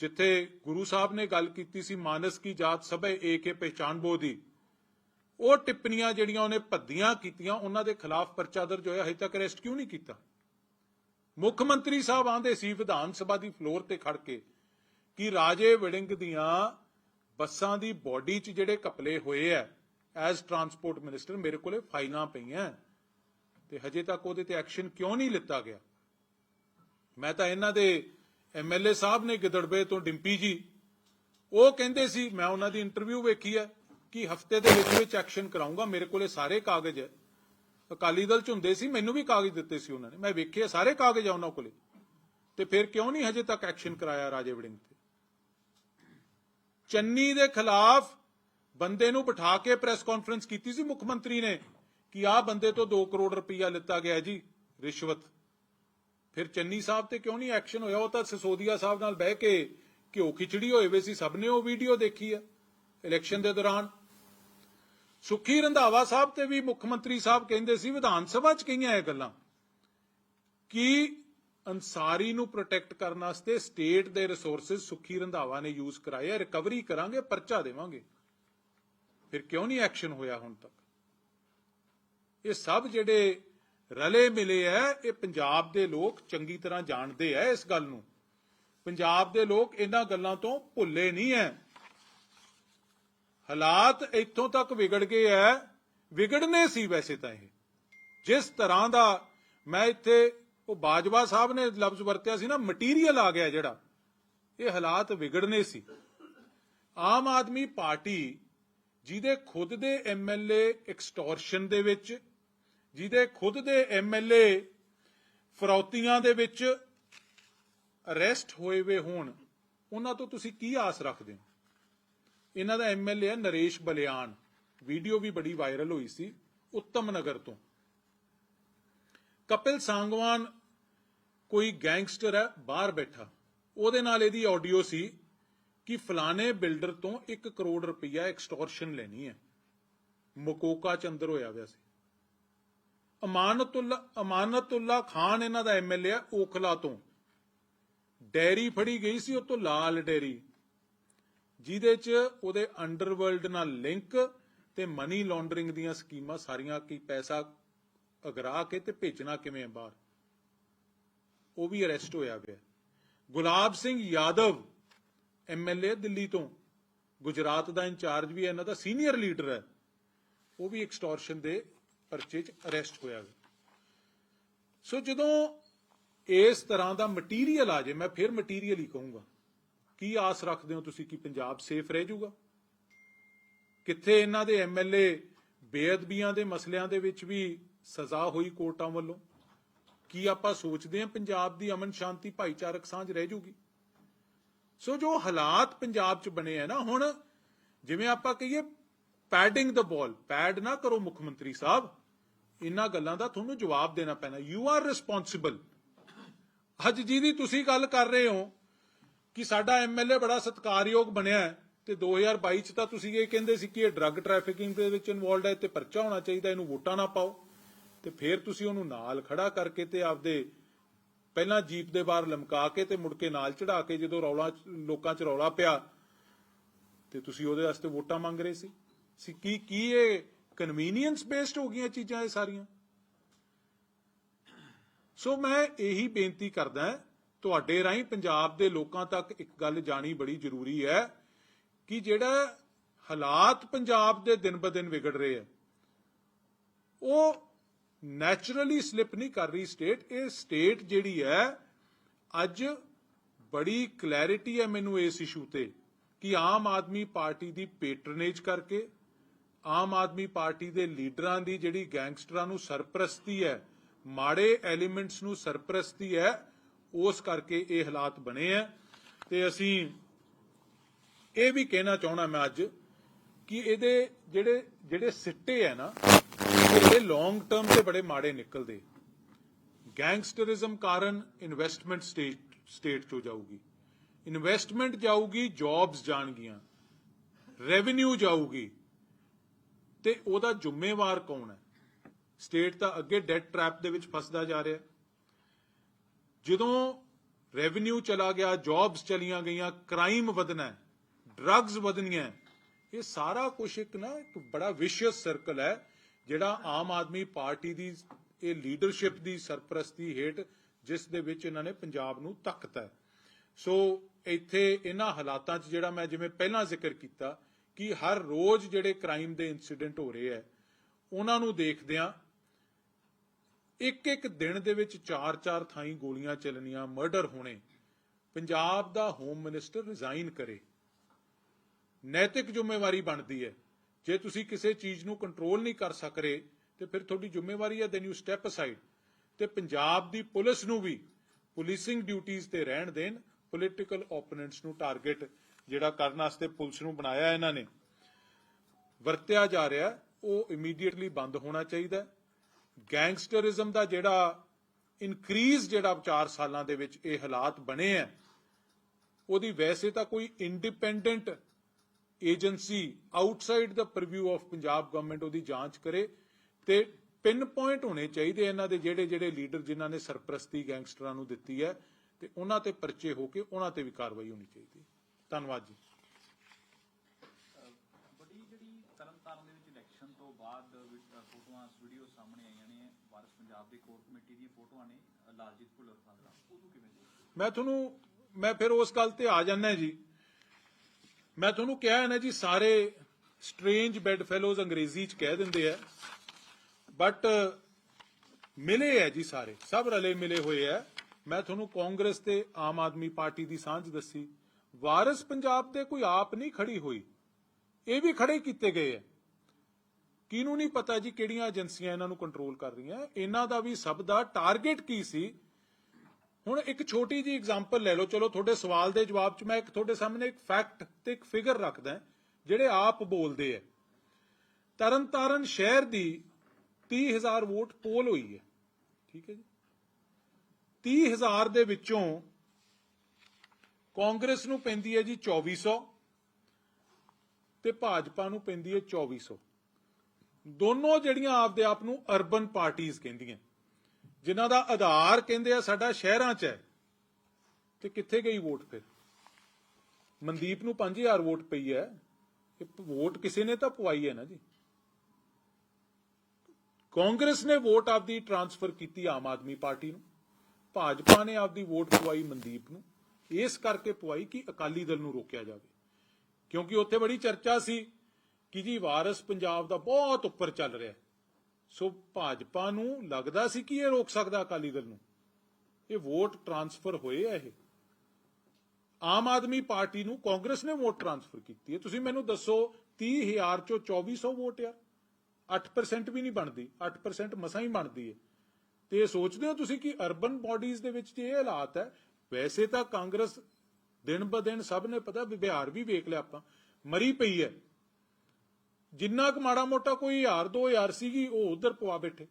ਜਿੱਥੇ ਗੁਰੂ ਸਾਹਿਬ ਨੇ ਗੱਲ ਕੀਤੀ ਸੀ, ਮਾਨਸ ਕੀ ਜਾਤ ਸਭੇ ਏਕ ਹੈ ਪਹਿਚਾਨ ਬੋਧੀ। ਉਹ ਟਿੱਪਣੀਆਂ ਜਿਹੜੀਆਂ ਉਹਨੇ ਭੱਦੀਆਂ ਕੀਤੀਆਂ, ਉਹਨਾਂ ਦੇ ਖਿਲਾਫ ਪਰਚਾ ਦਰਜ ਹੋਇਆ, ਹਜੇ ਤੱਕ ਅਰੈਸਟ ਕਿਉਂ ਨਹੀਂ ਕੀਤਾ? ਮੁੱਖ ਮੰਤਰੀ ਸਾਹਿਬ ਆਂਦੇ ਸੀ, ਵਿਧਾਨ ਸਭਾ ਦੀ ਫਲੋਰ ਤੇ ਖੜ ਕੇ ਕਿ ਰਾਜੇ ਵੜਿੰਗ ਦੀਆਂ ਬੱਸਾਂ ਦੀ ਬਾਡੀ 'ਚ ਜਿਹੜੇ ਕਪਲੇ ਹੋਏ ਐ ਐਜ਼ ਟਰਾਂਸਪੋਰਟ ਮਿਨਿਸਟਰ ਮੇਰੇ ਕੋਲੇ ਫਾਈਲਾਂ ਪਈਆਂ ਤੇ ਹਜੇ ਤੱਕ ਉਹਦੇ ਤੇ ਐਕਸ਼ਨ ਕਿਉਂ ਨਹੀਂ ਲਿੱਤਾ ਗਿਆ? ਮੈਂ ਤਾਂ ਇਹਨਾਂ ਦੇ ਐਮਐਲਏ ਸਾਹਿਬ ਨੇ ਗਿੱਦੜਵੇ ਤੋਂ ਡਿੰਪੀ ਜੀ, ਉਹ ਕਹਿੰਦੇ ਸੀ, ਮੈਂ ਉਹਨਾਂ ਦੀ ਇੰਟਰਵਿਊ ਵੇਖੀ ਹੈ ਕਿ ਹਫ਼ਤੇ ਦੇ ਵਿੱਚ ਵਿੱਚ ਐਕਸ਼ਨ ਕਰਾਉਂਗਾ ਮੇਰੇ ਕੋਲੇ ਸਾਰੇ ਕਾਗਜ਼ ਹੈ ਅਕਾਲੀ ਦਲ ਚ ਹੁੰਦੇ ਸੀ, ਮੈਨੂੰ ਵੀ ਕਾਗਜ਼ ਦਿੱਤੇ ਸੀ ਉਹਨਾਂ ਨੇ। ਮੈਂ ਵੇਖਿਆ ਸਾਰੇ ਕਾਗਜ਼ ਆ ਉਹਨਾਂ ਕੋਲੇ। ਤੇ ਫਿਰ ਕਿਉਂ ਨਹੀਂ ਹਜੇ ਤੱਕ ਐਕਸ਼ਨ ਕਰਾਇਆ ਰਾਜੇ ਵੜਿੰਗ ਤੇ? ਚੰਨੀ ਦੇ ਖਿਲਾਫ ਬੰਦੇ ਨੂੰ ਬਿਠਾ ਕੇ ਪ੍ਰੈਸ ਕਾਨਫਰੰਸ ਕੀਤੀ ਸੀ, ਮੁੱਖ ਮੰਤਰੀ ਨੇ, ਕਿ ਆਹ ਬੰਦੇ ਤੋਂ 2 ਕਰੋੜ ਰੁਪਈਆ ਲਿੱਤਾ ਗਿਆ ਜੀ, ਰਿਸ਼ਵਤ। ਫਿਰ ਚੰਨੀ ਸਾਹਿਬ ਤੇ ਕਿਉਂ ਨਹੀਂ ਐਕਸ਼ਨ ਹੋਇਆ? ਉਹ ਤਾਂ ਸਿਸੋਦੀਆ ਸਾਹਿਬ ਨਾਲ ਬਹਿ ਕੇ ਘਿਓ ਖਿਚੜੀ ਹੋਏ ਵੇ ਸੀ, ਸਭ ਨੇ ਉਹ ਵੀਡੀਓ ਦੇਖੀ ਆ, ਇਲੈਕਸ਼ਨ ਦੇ ਦੌਰਾਨ। ਸੁਖੀ ਰੰਧਾਵਾ ਸਾਹਿਬ ਤੇ ਵੀ ਮੁੱਖ ਮੰਤਰੀ ਸਾਹਿਬ ਕਹਿੰਦੇ ਸੀ, ਵਿਧਾਨ ਸਭਾ 'ਚ ਕਹੀਆਂ ਇਹ ਗੱਲਾਂ, ਕਿ ਅੰਸਾਰੀ ਨੂੰ ਪ੍ਰੋਟੈਕਟ ਕਰਨ ਵਾਸਤੇ ਸਟੇਟ ਦੇ ਰਿਸੋਰਸਸ ਸੁਖੀ ਰੰਧਾਵਾ ਨੇ ਯੂਜ਼ ਕਰਾਏ ਆ ਰਿਕਵਰੀ ਕਰਾਂਗੇ, ਪਰਚਾ ਦੇਵਾਂਗੇ। ਫਿਰ ਕਿਉਂ ਨਹੀਂ ਐਕਸ਼ਨ ਹੋਇਆ ਹੁਣ ਤੱਕ? ਇਹ ਸਭ ਜਿਹੜੇ ਰਲੇ ਮਿਲੇ ਐ ਇਹ ਪੰਜਾਬ ਦੇ ਲੋਕ ਚੰਗੀ ਤਰ੍ਹਾਂ ਜਾਣਦੇ ਐ ਇਸ ਗੱਲ ਨੂੰ। ਪੰਜਾਬ ਦੇ ਲੋਕ ਇਹਨਾਂ ਗੱਲਾਂ ਤੋਂ ਭੁੱਲੇ ਨਹੀਂ ਐ। ਹਾਲਾਤ ਇੱਥੋਂ ਤੱਕ ਵਿਗੜ ਗਏ ਐ, ਵਿਗੜਨੇ ਸੀ ਵੈਸੇ ਤਾਂ ਇਹ। ਜਿਸ ਤਰ੍ਹਾਂ ਦਾ ਮੈਂ ਇੱਥੇ ਉਹ ਬਾਜਵਾ ਸਾਹਿਬ ਨੇ ਲਫ਼ਜ਼ ਵਰਤਿਆ ਸੀ ਨਾ ਮਟੀਰੀਅਲ ਆ ਗਿਆ ਜਿਹੜਾ। ਇਹ ਹਾਲਾਤ ਵਿਗੜਨੇ ਸੀ। ਆਮ ਆਦਮੀ ਪਾਰਟੀ ਜਿਹਦੇ ਖੁਦ ਦੇ ਐਮਐਲਏ ਐਕਸਟੋਰਸ਼ਨ ਦੇ ਵਿੱਚ, ਜਿਹਦੇ ਖੁਦ ਦੇ ਐਮਐਲਏ ਫਰੌਤੀਆਂ ਦੇ ਵਿੱਚ ਅਰੈਸਟ ਹੋਏ ਵੇ ਹੋਣ, ਉਹਨਾਂ ਤੋਂ ਤੁਸੀਂ ਕੀ ਆਸ ਰੱਖਦੇ ਹੋ? ਇਹਨਾਂ ਦਾ ਐਮਐਲਏ ਹੈ ਨਰੇਸ਼ ਬਲਿਆਣ ਵੀਡੀਓ ਵੀ ਬੜੀ ਵਾਇਰਲ ਹੋਈ ਸੀ, ਉੱਤਮ ਨਗਰ ਤੋਂ। ਕਪਿਲ ਸਾਂਗਵਾਨ ਕੋਈ ਗੈਂਗਸਟਰ ਹੈ, ਬਾਹਰ ਬੈਠਾ। ਉਹਦੇ ਨਾਲ ਇਹਦੀ ਆਡੀਓ ਸੀ ਕਿ ਫਲਾਣੇ ਬਿਲਡਰ ਤੋਂ 1 ਕਰੋੜ ਰੁਪਈਆ ਐਕਸਟੋਰਸ਼ਨ ਲੈਣੀ ਹੈ। ਮਕੋਕਾ ਚ ਹੋਇਆ ਹੋਇਆ ਸੀ। ਅਮਾਨਤੁੱਲਾ ਅਮਾਨਤੁੱਲਾ ਖਾਨ ਇਹਨਾਂ ਦਾ ਐਮਐਲਏ ਹੈ, ਓਖਲਾ ਤੋਂ। ਡੈਰੀ ਫੜੀ ਗਈ ਸੀ ਉਹ ਤੋਂ ਲਾਲ ਡੈਰੀ। ਜਿਹਦੇ ਚ ਉਹਦੇ ਅੰਡਰਵਰਲਡ ਨਾਲ ਲਿੰਕ ਤੇ ਮਨੀ ਲਾਂਡਰਿੰਗ ਦੀਆਂ ਸਕੀਮਾਂ ਸਾਰੀਆਂ ਕੀ ਪੈਸਾ ਅਗਰਾ ਕੇ ਤੇ ਭੇਜਣਾ ਕਿਵੇਂ ਹੈ ਬਾਹਰ? ਉਹ ਵੀ ਅਰੈਸਟ ਹੋਇਆ ਗਿਆ ਗੁਲਾਬ ਸਿੰਘ ਯਾਦਵ ਐਮਐਲਏ ਦਿੱਲੀ ਤੋਂ। ਗੁਜਰਾਤ ਦਾ ਇੰਚਾਰਜ ਵੀ ਇਹਨਾਂ ਦਾ ਸੀਨੀਅਰ ਲੀਡਰ ਹੈ। ਉਹ ਵੀ ਐਕਸਟੋਰਸ਼ਨ ਦੇ ਪਰਚੇ 'ਚ ਅਰੈਸਟ ਹੋਇਆ ਗਿਆ ਸੋ ਜਦੋਂ ਇਸ ਤਰ੍ਹਾਂ ਦਾ ਮਟੀਰੀਅਲ ਆ ਜੇ, ਮੈਂ ਫਿਰ ਮਟੀਰੀਅਲ ਹੀ ਕਹੂੰਗਾ। ਕੀ ਆਸ ਰੱਖਦੇ ਹੋ ਤੁਸੀਂ ਕਿ ਪੰਜਾਬ ਸੇਫ ਰਹਿ ਜਾਊਗਾ? ਕਿੱਥੇ ਇਹਨਾਂ ਦੇ ਐਮਐਲਏ ਬੇਅਦਬੀਆਂ ਦੇ ਮਸਲਿਆਂ ਦੇ ਵਿੱਚ ਵੀ ਸਜ਼ਾ ਹੋਈ ਕੋਰਟਾਂ ਵੱਲੋਂ? ਕੀ ਆਪਾਂ ਸੋਚਦੇ ਹਾਂ ਪੰਜਾਬ ਦੀ ਅਮਨ ਸ਼ਾਂਤੀ ਭਾਈਚਾਰਕ ਸਾਂਝ ਰਹਿ ਜਾਊਗੀ ਸੋ ਜੋ ਹਾਲਾਤ ਪੰਜਾਬ 'ਚ ਬਣੇ ਆ ਨਾ ਹੁਣ, ਜਿਵੇਂ ਆਪਾਂ ਕਹੀਏ ਪੈਡਿੰਗ ਦ ਬਾਲ ਪੈਡ ਨਾ ਕਰੋ ਮੁੱਖ ਮੰਤਰੀ ਸਾਹਿਬ, ਇਹਨਾਂ ਗੱਲਾਂ ਦਾ ਤੁਹਾਨੂੰ ਜਵਾਬ ਦੇਣਾ ਪੈਣਾ। ਯੂ ਆਰ ਰਿਸਪੌਂਸਿਬਲ ਅੱਜ ਜਿਹਦੀ ਤੁਸੀਂ ਗੱਲ ਕਰ ਰਹੇ ਹੋ ਕਿ ਸਾਡਾ ਐਮਐਲਏ ਬੜਾ ਸਤਿਕਾਰਯੋਗ ਬਣਿਆ ਹੈ ਤੇ 2022 ਚ ਤਾਂ ਤੁਸੀਂ ਇਹ ਕਹਿੰਦੇ ਸੀ ਕਿ ਇਹ ਡਰੱਗ ਟ੍ਰੈਫਿਕਿੰਗ ਦੇ ਵਿੱਚ ਇਨਵੋਲਡ ਹੈ ਤੇ ਪਰਚਾ ਹੋਣਾ ਚਾਹੀਦਾ, ਇਹਨੂੰ ਵੋਟਾਂ ਨਾ ਪਾਓ। ਤੇ ਫਿਰ ਤੁਸੀਂ ਉਹਨੂੰ ਨਾਲ ਖੜਾ ਕਰਕੇ ਤੇ ਆਪਦੇ ਪਹਿਲਾਂ ਜੀਪ ਦੇ ਬਾਹਰ ਲਮਕਾ ਕੇ ਤੇ ਮੁੜ ਕੇ ਨਾਲ ਚੜਾ ਕੇ ਜਦੋਂ ਰੌਲਾ ਲੋਕਾਂ 'ਚ ਰੌਲਾ ਪਿਆ, ਤੇ ਤੁਸੀਂ ਉਹਦੇ ਵਾਸਤੇ ਵੋਟਾਂ ਮੰਗ ਰਹੇ ਸੀ? ਸੀ ਕੀ ਕੀ ਇਹ ਕਨਵੀਨੀਅੰਸ ਬੇਸਡ ਹੋ ਗਈਆਂ ਚੀਜ਼ਾਂ ਇਹ ਸਾਰੀਆਂ? ਸੋ ਮੈਂ ਇਹੀ ਬੇਨਤੀ ਕਰਦਾ ਤੁਹਾਡੇ ਰਾਹੀਂ ਪੰਜਾਬ ਦੇ ਲੋਕਾਂ ਤੱਕ ਇੱਕ ਗੱਲ ਜਾਣੀ ਬੜੀ ਜ਼ਰੂਰੀ ਹੈ ਕਿ ਜਿਹੜਾ ਹਾਲਾਤ ਪੰਜਾਬ ਦੇ ਦਿਨ ਬ ਦਿਨ ਵਿਗੜ ਰਹੇ ਆ, ਉਹ ਨੈਚੁਰਲੀ ਸਲਿਪ ਨਹੀਂ ਕਰ ਰਹੀ ਸਟੇਟ ਇਹ ਸਟੇਟ ਜਿਹੜੀ ਹੈ, ਅੱਜ ਬੜੀ ਕਲੈਰਿਟੀ ਹੈ ਮੈਨੂੰ ਇਸ ਇਸ਼ੂ ਤੇ ਕਿ ਆਮ ਆਦਮੀ ਪਾਰਟੀ ਦੀ ਪੈਟਰਨੇਜ ਕਰਕੇ, ਆਮ ਆਦਮੀ ਪਾਰਟੀ ਦੇ ਲੀਡਰਾਂ ਦੀ ਜਿਹੜੀ ਗੈਂਗਸਟਰਾਂ ਨੂੰ ਸਰਪ੍ਰਸਤੀ ਹੈ, ਮਾੜੇ ਐਲੀਮੈਂਟਸ ਨੂੰ ਸਰਪ੍ਰਸਤੀ ਹੈ, ਉਸ ਕਰਕੇ ਇਹ ਹਾਲਾਤ ਬਣੇ ਆ ਤੇ ਅਸੀਂ ਇਹ ਵੀ ਕਹਿਣਾ ਚਾਹਣਾ ਮੈਂ ਅੱਜ ਕਿ ਇਹਦੇ ਜਿਹੜੇ ਜਿਹੜੇ ਸਿੱਟੇ ਹੈ ਨਾ ਇਹ ਲੌਂਗ ਟਰਮ ਤੇ ਬੜੇ ਮਾੜੇ ਨਿਕਲਦੇ। ਗੈਂਗਸਟਰਿਜ਼ਮ ਕਾਰਨ ਇਨਵੈਸਟਮੈਂਟ ਸਟੇਟ ਸਟੇਟ ਚੋ ਜਾਊਗੀ। ਇਨਵੈਸਟਮੈਂਟ ਜਾਊਗੀ ਜੌਬਸ ਜਾਣਗੀਆਂ। ਰੈਵਨਿਊ ਜਾਊਗੀ। ਤੇ ਉਹਦਾ ਜ਼ਿੰਮੇਵਾਰ ਕੌਣ ਹੈ? ਸਟੇਟ ਤਾਂ ਅੱਗੇ ਡੈਟ ਟ੍ਰੈਪ ਦੇ ਵਿੱਚ ਫਸਦਾ ਜਾ ਰਿਹਾ। ਜਦੋਂ ਰੈਵਨਿਊ ਚਲਾ ਗਿਆ ਜੌਬਸ ਚਲੀਆਂ ਗਈਆਂ ਕ੍ਰਾਈਮ ਵਧਣਾ ਡਰੱਗਸ ਵਧਣੀਆਂ ਇਹ ਸਾਰਾ ਕੁਝ ਇੱਕ ਨਾ ਇੱਕ ਬੜਾ ਵਿਸ਼ੀਅਸ ਸਰਕਲ ਹੈ। ਜਿਹੜਾ ਆਮ ਆਦਮੀ ਪਾਰਟੀ ਦੀ, ਇਹ ਲੀਡਰਸ਼ਿਪ ਦੀ ਸਰਪ੍ਰਸਤੀ ਹੇਠ ਜਿਸ ਦੇ ਵਿੱਚ ਇਹਨਾਂ ਨੇ ਪੰਜਾਬ ਨੂੰ ਤੱਕਤਾ ਸੋ ਇੱਥੇ ਇਹਨਾਂ ਹਾਲਾਤਾਂ 'ਚ ਜਿਹੜਾ ਮੈਂ ਜਿਵੇਂ ਪਹਿਲਾਂ ਜ਼ਿਕਰ ਕੀਤਾ ਕਿ ਹਰ ਰੋਜ਼ ਜਿਹੜੇ ਕ੍ਰਾਈਮ ਦੇ ਇਨਸੀਡੈਂਟ ਹੋ ਰਹੇ ਆ ਉਹਨਾਂ ਨੂੰ ਦੇਖਦਿਆਂ ਇੱਕ ਇੱਕ ਦਿਨ ਦੇ ਵਿੱਚ ਚਾਰ ਚਾਰ ਥਾਈਂ ਗੋਲੀਆਂ ਚੱਲਣੀਆਂ ਮਰਡਰ ਹੋਣੇ, ਪੰਜਾਬ ਦਾ ਹੋਮ ਮਿਨਿਸਟਰ ਰਿਜ਼ਾਈਨ ਕਰੇ। ਨੈਤਿਕ ਜ਼ਿੰਮੇਵਾਰੀ ਬਣਦੀ ਹੈ। ਜੇ ਤੁਸੀਂ ਕਿਸੇ ਚੀਜ਼ ਨੂੰ ਕੰਟਰੋਲ ਨਹੀਂ ਕਰ ਸਕ ਰਹੇ ਤੇ ਫਿਰ ਤੁਹਾਡੀ ਜ਼ਿੰਮੇਵਾਰੀ ਹੈ ਦੈਨ ਯੂ ਸਟੈਪ ਅਸਾਈਡ ਤੇ ਪੰਜਾਬ ਦੀ ਪੁਲਿਸ ਨੂੰ ਵੀ ਪੁਲਿਸਿੰਗ ਡਿਊਟੀਆਂ ਤੇ ਰਹਿਣ ਦੇਣ ਪੋਲੀਟੀਕਲ ਓਪੋਨੈਂਟਸ ਨੂੰ ਟਾਰਗੇਟ ਜਿਹੜਾ ਕਰਨ ਵਾਸਤੇ ਪੁਲਿਸ ਨੂੰ ਬਣਾਇਆ ਇਹਨਾਂ ਨੇ। ਵਰਤਿਆ ਜਾ ਰਿਹਾ, ਉਹ ਇਮੀਡੀਏਟਲੀ ਬੰਦ ਹੋਣਾ ਚਾਹੀਦਾ ਗੈਂਗਸਟਰਿਜ਼ਮ ਦਾ ਜਿਹੜਾ ਇਨਕਰੀਜ਼ ਜਿਹੜਾ 4 ਸਾਲਾਂ ਦੇ ਵਿੱਚ ਇਹ ਹਾਲਾਤ ਬਣੇ ਆ ਉਹਦੀ ਵੈਸੇ ਤਾਂ ਕੋਈ ਇੰਡੀਪੈਂਡੈਂਟ ਏਜੰਸੀ ਆਊਟਸਾਈਡ ਦਾ ਪ੍ਰੀਵਿਊ ਆਫ ਪੰਜਾਬ ਗਵਰਨਮੈਂਟ ਉਹਦੀ ਜਾਂਚ ਕਰੇ ਤੇ ਪਿਨ ਪੁਆਇੰਟ ਹੋਣੇ ਚਾਹੀਦੇ ਇਹਨਾਂ ਦੇ ਜਿਹੜੇ ਜਿਹੜੇ ਲੀਡਰ ਜਿਨ੍ਹਾਂ ਨੇ ਸਰਪ੍ਰਸਤੀ ਗੈਂਗਸਟਰਾਂ ਨੂੰ ਦਿੱਤੀ ਹੈ ਤੇ ਉਹਨਾਂ ਤੇ ਪਰਚੇ ਹੋ ਕੇ ਉਹਨਾਂ ਤੇ ਵੀ ਕਾਰਵਾਈ ਹੋਣੀ ਚਾਹੀਦੀ। ਧੰਨਵਾਦ ਜੀ ਬੜੀ ਜਿਹੜੀ ਤਰਨਤਾਰਨ ਦੇ ਵਿੱਚ ਇਲੈਕਸ਼ਨ ਤੋਂ ਬਾਅਦ ਵੀ- ਅ, ਫੋਟੋਆਂ ਵੀਡੀਓ ਸਾਹਮਣੇ ਆਈਆਂ ਨੇ ਵਾਰਸ ਪੰਜਾਬ ਦੀ ਕੋਰ ਕਮੇਟੀ ਦੀਆਂ ਫੋਟੋਆਂ ਨੇ ਅ, ਲਾਲਜੀਤ ਭੁੱਲਰ ਫਾਦਰਾ ਉਦੋਂ ਕਿਵੇਂ ਦੇਖਦੇ ਹੋ? ਮੈਂ ਤੁਹਾਨੂੰ ਮੈਂ ਫਿਰ ਉਸ ਗੱਲ ਤੇ ਆ ਜਾਂਦਾ ਜੀ ਮੈਂ ਤੁਹਾਨੂੰ ਕਿਹਾ ਹੈ ਨਾ ਜੀ, ਸਾਰੇ ਸਟ੍ਰੇਂਜ ਬੈਡ ਫੈਲੋਜ਼ ਅੰਗਰੇਜ਼ੀ ਚ ਕਹਿ ਦਿੰਦੇ ਆ। ਬਟ ਮਿਲੇ ਹੈ ਜੀ ਸਾਰੇ, ਸਭ ਰਲੇ ਮਿਲੇ ਹੋਏ ਆ। ਮੈਂ ਤੁਹਾਨੂੰ ਕਾਂਗਰਸ ਤੇ ਆਮ ਆਦਮੀ ਪਾਰਟੀ ਦੀ ਸਾਂਝ ਦੱਸੀ। ਵਾਰਿਸ ਪੰਜਾਬ ਤੇ ਕੋਈ ਆਪ ਨਹੀਂ ਖੜੀ ਹੋਈ। ਇਹ ਵੀ ਖੜੇ ਕੀਤੇ ਗਏ ਆ। ਕਿਹਨੂੰ ਨਹੀਂ ਪਤਾ ਜੀ ਕਿਹੜੀਆਂ ਏਜੰਸੀਆਂ ਇਹਨਾਂ ਨੂੰ ਕੰਟਰੋਲ ਕਰ ਰਹੀਆਂ। ਇਹਨਾਂ ਦਾ ਵੀ ਸਭ ਦਾ ਟਾਰਗੇਟ ਕੀ ਸੀ? ਹੁਣ ਇੱਕ ਛੋਟੀ ਜੀ ਐਗਜ਼ਾਮਪਲ ਲੈ ਲਓ। ਚਲੋ, ਤੁਹਾਡੇ ਸਵਾਲ ਦੇ ਜਵਾਬ 'ਚ ਮੈਂ ਇੱਕ ਤੁਹਾਡੇ ਸਾਹਮਣੇ ਇੱਕ ਫੈਕਟ ਤੇ ਇੱਕ ਫਿਗਰ ਰੱਖਦਾ ਜਿਹੜੇ ਆਪ ਬੋਲਦੇ ਐ ਤਰਨਤਾਰਨ ਸ਼ਹਿਰ ਦੀ 30000 ਵੋਟ ਪੋਲ ਹੋਈ ਹੈ। ਠੀਕ ਹੈ ਜੀ? 30000 ਦੇ ਵਿੱਚੋਂ ਕਾਂਗਰਸ ਨੂੰ ਪੈਂਦੀ ਹੈ ਜੀ 2400 ਤੇ ਭਾਜਪਾ ਨੂੰ ਪੈਂਦੀ ਹੈ 2400 ਦੋਨੋਂ ਜਿਹੜੀਆਂ ਆਪਦੇ ਆਪ ਨੂੰ ਅਰਬਨ ਪਾਰਟੀਆਂ ਕਹਿੰਦੀਆਂ। ਜਿਨ੍ਹਾਂ ਦਾ ਆਧਾਰ ਕਹਿੰਦੇ ਆ ਸਾਡਾ ਸ਼ਹਿਰਾਂ 'ਚ ਹੈ। ਤੇ ਕਿੱਥੇ ਗਈ ਵੋਟ ਫਿਰ? ਮਨਦੀਪ ਨੂੰ 5000 ਵੋਟ ਪਈ ਹੈ। ਇਹ ਵੋਟ ਕਿਸੇ ਨੇ ਤਾਂ ਪਵਾਈ ਹੈ ਨਾ ਜੀ। ਕਾਂਗਰਸ ਨੇ ਵੋਟ ਆਪਦੀ ਟ੍ਰਾਂਸਫਰ ਕੀਤੀ ਆਮ ਆਦਮੀ ਪਾਰਟੀ ਨੂੰ। ਭਾਜਪਾ ਨੇ ਆਪਦੀ ਵੋਟ ਪਵਾਈ ਮਨਦੀਪ ਨੂੰ। ਇਸ ਕਰਕੇ ਪਵਾਈ ਕਿ ਅਕਾਲੀ ਦਲ ਨੂੰ ਰੋਕਿਆ ਜਾਵੇ। ਕਿਉਂਕਿ ਉੱਥੇ ਬੜੀ ਚਰਚਾ ਸੀ ਕਿ ਜੀ ਵਾਰਸ ਪੰਜਾਬ ਦਾ ਬਹੁਤ ਉੱਪਰ ਚੱਲ ਰਿਹਾ ਹੈ। ਸੋ ਭਾਜਪਾ ਨੂੰ ਲੱਗਦਾ ਸੀ ਕਿ ਇਹ ਰੋਕ ਸਕਦਾ ਅਕਾਲੀ ਦਲ ਨੂੰ। ਇਹ ਵੋਟ ਟ੍ਰਾਂਸਫਰ ਹੋਏ ਆ ਇਹ। ਆਮ ਆਦਮੀ ਪਾਰਟੀ ਨੂੰ ਕਾਂਗਰਸ ਨੇ ਵੋਟ ਟ੍ਰਾਂਸਫਰ ਕੀਤੀ ਹੈ। ਤੁਸੀਂ ਮੈਨੂੰ ਦੱਸੋ 30000 ਚੋਂ 2400 ਵੋਟ ਯਾਰ 8% ਵੀ ਨਹੀਂ ਬਣਦੀ। 8% ਮਸਾਂ ਹੀ ਬਣਦੀ ਹੈ। ਤੇ ਇਹ ਸੋਚਦੇ ਹੋ ਤੁਸੀਂ ਕਿ ਅਰਬਨ ਬਾਡੀਜ਼ ਦੇ ਵਿੱਚ ਜੇ ਇਹ ਹਾਲਾਤ ਹੈ, ਵੈਸੇ ਤਾਂ ਕਾਂਗਰਸ ਦਿਨ ਬ ਦਿਨ ਸਭ ਨੇ ਪਤਾ ਵਿਹਾਰ ਵੀ ਵੇਖ ਲਿਆ ਆਪਾਂ। ਮਰੀ ਪਈ ਹੈ। ਜਿੰਨਾ ਕੁ ਮਾੜਾ ਮੋਟਾ ਕੋਈ ਹਜ਼ਾਰ, ਦੋ ਸੀਗੀ, ਉਹ ਉਧਰ ਪਵਾ ਬੈਠੇ।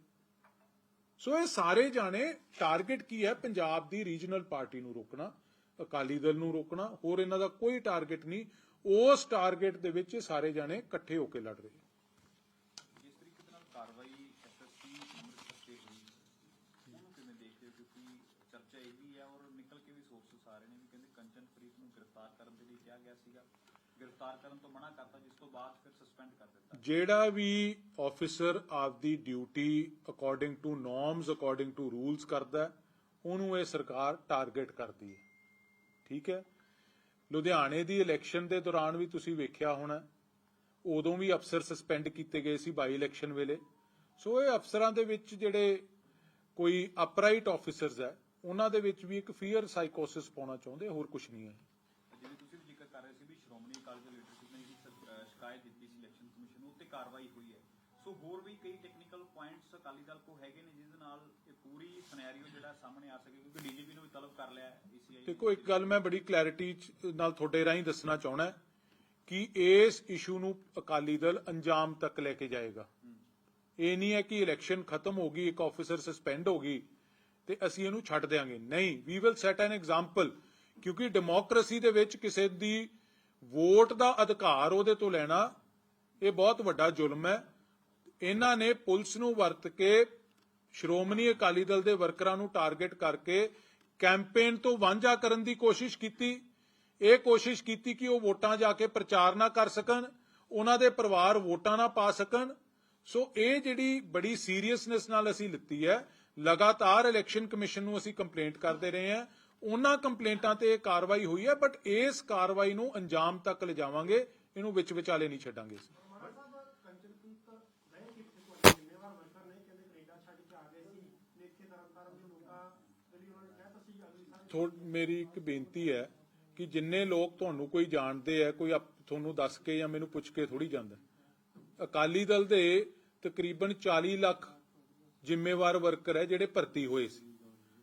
ਸੋ ਇਹ ਸਾਰੇ ਜਾਣੇ ਟਾਰਗੇਟ ਕੀ ਹੈ? ਪੰਜਾਬ ਦੀ ਰੀਜਨਲ ਪਾਰਟੀ ਨੂੰ ਰੋਕਣਾ, ਅਕਾਲੀ ਦਲ ਨੂੰ ਰੋਕਣਾ, ਹੋਰ ਇਹਨਾਂ ਦਾ ਕੋਈ ਟਾਰਗੇਟ ਨਹੀਂ। ਉਸ ਟਾਰਗੇਟ ਦੇ ਵਿੱਚ ਸਾਰੇ ਜਾਣੇ ਇਕੱਠੇ ਹੋ ਕੇ ਲੜ ਰਹੇ। ਜਿਸ ਤਰੀਕੇ ਨਾਲ ਕਾਰਵਾਈ ਐਸਐਸਪੀ ਅੰਮ੍ਰਿਤਸਰ ਤੇ ਹੋਈ, ਉਹਨੂੰ ਕਿਵੇਂ ਦੇਖਦੇ ਹੋ? ਕਿਉਂਕਿ ਚਰਚਾ ਇਹ ਵੀ ਹੈ ਔਰ ਨਿਕਲ ਕੇ ਵੀ ਸੋਰਸਸ ਆ ਰਹੇ ਨੇ ਵੀ ਕਹਿੰਦੇ ਕੰਚਨਪ੍ਰੀਤ ਨੂੰ ਗ੍ਰਿਫਤਾਰ ਕਰਨ ਦੇ ਲਈ ਕਿਹਾ ਗਿਆ ਸੀਗਾ। ਗ੍ਰਿਫਤਾਰ ਕਰਨ ਤੋਂ ਮਨਾ ਕਰਤਾ, ਜਿਸ ਤੋਂ ਬਾਅਦ ਫਿਰ ਸਸਪੈਂਡ ਕਰ ਦਿੱਤਾ। ਜਿਹੜਾ ਵੀ ਆਫੀਸਰ ਆਪਦੀ duty according to norms according to rules ਕਰਦਾ ਉਹਨੂੰ ਇਹ ਸਰਕਾਰ ਟਾਰਗੇਟ ਕਰਦੀ ਹੈ। ਠੀਕ ਹੈ? ਲੁਧਿਆਣੇ ਦੀ ਇਲੈਕਸ਼ਨ ਦੇ ਦੌਰਾਨ ਵੀ ਤੁਸੀਂ ਵੇਖਿਆ ਹੋਣਾ, ਉਦੋਂ ਵੀ ਅਫਸਰ ਸਸਪੈਂਡ ਕੀਤੇ ਗਏ ਸੀ ਬਾਈ ਇਲੈਕਸ਼ਨ ਵੇਲੇ। ਸੋ ਇਹ ਅਫਸਰਾਂ ਦੇ ਵਿੱਚ ਜਿਹੜੇ ਕੋਈ ਅਪਰਾਈਟ ਆਫੀਸਰਸ ਹੈ, ਉਹਨਾਂ ਦੇ ਵਿੱਚ ਵੀ ਇੱਕ ਫੀਅਰ ਸਾਈਕੋਸਿਸ ਪਾਉਣਾ ਚਾਹੁੰਦੇ, ਹੋਰ ਕੁਝ ਨਹੀਂ ਹੈ ਜਿਵੇਂ ਤੁਸੀਂ ਵੀ ਜ਼ਿਕਰ ਕਰ ਰਹੇ ਸੀ ਵੀ ਸ਼੍ਰੋਮਣੀ ਅਕਾਲੀ ਦਲ ਲੀਡਰਸ਼ਿਪ ਨੇ ਜਿਹੜੀ ਸ- ਅਹ ਸ਼ਿਕਾਇਤ ਦਿੱਤੀ ਸੀ ਇਲੈਕਸ਼ਨ ਕਮਿਸ਼ਨ ਨੂੰ ਉੱਤੇ ਕਾਰਵਾਈ ਹੋਈ ਹੈ। ਸੋ ਹੋਰ ਵੀ ਕਈ ਟੈਕਨੀਕਲ ਪੁਆਇੰਟਸ ਅਕਾਲੀ ਦਲ ਕੋ ਹੈਗੇ ਨੇ ਜਿਹਦੇ ਨਾਲ ਇਹ ਪੂਰੀ ਸਿਨੈਰੀਓ ਜਿਹੜਾ ਸਾਹਮਣੇ ਆ ਸਕੇ ਕਿਉਂਕਿ ਡੀਜੀਪੀ ਨੂੰ ਵੀ ਤਲਬ ਕਰ ਲਿਆ ਈਸੀਆਈ ਦੇਖੋ ਇੱਕ ਗੱਲ ਮੈਂ ਬੜੀ ਕਲੈਰਿਟੀ ਨਾਲ ਤੁਹਾਡੇ ਰਾਹੀਂ ਦੱਸਣਾ ਚਾਹਣਾ ਕਿ ਇਸ ਇਸ਼ੂ ਨੂੰ ਅਕਾਲੀ ਦਲ ਅੰਜਾਮ ਤੱਕ ਲੈ ਕੇ ਜਾਏਗਾ। ਇਹ ਨਹੀਂ ਹੈ ਕਿ ਇਲੈਕਸ਼ਨ ਖਤਮ ਹੋ ਗਈ ਇੱਕ ਆਫੀਸਰ ਸਸਪੈਂਡ ਹੋ ਗਈ ਤੇ ਅਸੀਂ ਇਹਨੂੰ ਛੱਡ ਦੇਾਂਗੇ ਨਹੀਂ we will set an example ਕਿਉਂਕਿ ਡੈਮੋਕ੍ਰੇਸੀ ਦੇ ਵਿੱਚ ਕਿਸੇ ਦੀ ਵੋਟ ਦਾ ਅਧਿਕਾਰ ਉਹਦੇ ਤੋਂ ਲੈਣਾ ਇਹ ਬਹੁਤ ਵੱਡਾ ਜ਼ੁਲਮ ਹੈ। ਇਹਨਾਂ ਨੇ ਪੁਲਿਸ ਨੂੰ ਵਰਤ ਕੇ ਸ਼੍ਰੋਮਣੀ ਅਕਾਲੀ ਦਲ ਦੇ ਵਰਕਰਾਂ ਨੂੰ ਟਾਰਗੇਟ ਕਰਕੇ ਕੈਂਪੇਨ ਤੋਂ ਵਾਂਝਾ ਕਰਨ ਦੀ ਕੋਸ਼ਿਸ਼ ਕੀਤੀ। ਇਹ ਕੋਸ਼ਿਸ਼ ਕੀਤੀ ਕਿ ਉਹ ਵੋਟਾਂ ਜਾ ਕੇ ਪ੍ਰਚਾਰ ਨਾ ਕਰ ਸਕਣ, ਉਹਨਾਂ ਦੇ ਪਰਿਵਾਰ ਵੋਟਾਂ ਨਾ ਪਾ ਸਕਣ। ਸੋ ਇਹ ਜਿਹੜੀ ਬੜੀ ਸੀਰੀਅਸਨੈਸ ਨਾਲ ਅਸੀਂ ਲਿੱਤੀ ਹੈ, ਲਗਾਤਾਰ ਇਲੈਕਸ਼ਨ ਕਮਿਸ਼ਨ ਨੂੰ ਅਸੀਂ ਕੰਪਲੇਂਟ ਕਰਦੇ ਰਹੇ ਹਾਂ। ਉਹਨਾਂ ਕੰਪਲੇਂਟਾਂ ਤੇ ਇਹ ਕਾਰਵਾਈ ਹੋਈ ਹੈ, ਬਟ ਇਸ ਕਾਰਵਾਈ ਨੂੰ ਅੰਜਾਮ ਤੱਕ ਲਿਜਾਵਾਂਗੇ। ਇਹਨੂੰ ਵਿੱਚ ਵਿਚਾਲੇ ਨਹੀਂ ਛੱਡਾਂਗੇ ਮੇਰੀ ਇੱਕ ਬੇਨਤੀ ਹੈ ਕਿ ਜਿੰਨੇ ਲੋਕ ਤੁਹਾਨੂੰ ਕੋਈ ਜਾਣਦੇ ਆ, ਕੋਈ ਤੁਹਾਨੂੰ ਦੱਸ ਕੇ ਜਾਂ ਮੈਨੂੰ ਪੁੱਛ ਕੇ ਥੋੜੀ ਜਾਂਦਾ। ਅਕਾਲੀ ਦਲ ਦੇ ਤਕਰੀਬਨ 40 ਲੱਖ ਜ਼ਿੰਮੇਵਾਰ ਵਰਕਰ ਹੈ ਜਿਹੜੇ ਭਰਤੀ ਹੋਏ ਸੀ।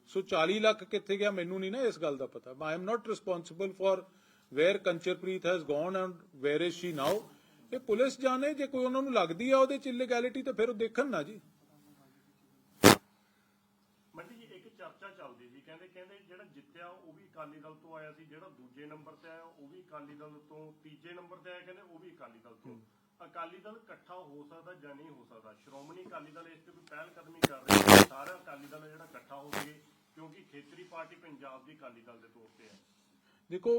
ਸੋ 40 ਲੱਖ ਕਿੱਥੇ ਗਿਆ ਮੈਨੂੰ ਨਹੀਂ ਨਾ ਇਸ ਗੱਲ ਦਾ ਪਤਾ। I am not responsible for where Kanchanpreet has gone and where is she now ਇਹ ਪੁਲਿਸ ਜਾਣੇ ਜੇ ਕੋਈ ਉਹਨਾਂ ਨੂੰ ਲੱਗਦੀ ਆ ਉਹਦੇ ਚ ਇਲੀਗੈਲਿਟੀ ਤਾਂ ਫਿਰ ਉਹ ਦੇਖਣ ਨਾ ਜੀ। ਮੰਡੀ ਜੀ ਇੱਕ ਚਰਚਾ ਚੱਲਦੀ ਸੀ। ਕਹਿੰਦੇ ਕਹਿੰਦੇ ਜਿਹੜਾ ਜਿੱਤਿਆ ਉਹ ਵੀ ਅਕਾਲੀ ਦਲ ਤੋਂ ਆਇਆ ਸੀ। ਜਿਹੜਾ ਦੂਜੇ ਨੰਬਰ ਤੇ ਆਇਆ ਉਹ ਵੀ ਅਕਾਲੀ ਦਲ ਤੋਂ। ਤੀਜੇ ਨੰਬਰ ਤੇ ਆਇਆ ਕਹਿੰਦੇ ਉਹ ਵੀ ਅਕਾਲੀ ਦਲ ਤੋਂ। ਅਕਾਲੀ ਦਲ ਇਕੱਠਾ ਹੋ ਸਕਦਾ ਜਾਂ ਨਹੀਂ ਹੋ ਸਕਦਾ? ਸ਼੍ਰੋਮਣੀ ਅਕਾਲੀ ਦਲ ਇਸ ਤੇ ਕੋਈ ਪਹਿਲ ਕਦਮੀ ਕਰ ਰਹੀ ਹੈ ਸਾਰਾ ਅਕਾਲੀ ਦਲ ਜਿਹੜਾ ਇਕੱਠਾ ਹੋ ਸਕੇ ਕਿਉਂਕਿ ਖੇਤਰੀ ਪਾਰਟੀ ਪੰਜਾਬ ਦੀ ਅਕਾਲੀ ਦਲ ਦੇ ਤੌਰ ਤੇ ਹੈ। ਦੇਖੋ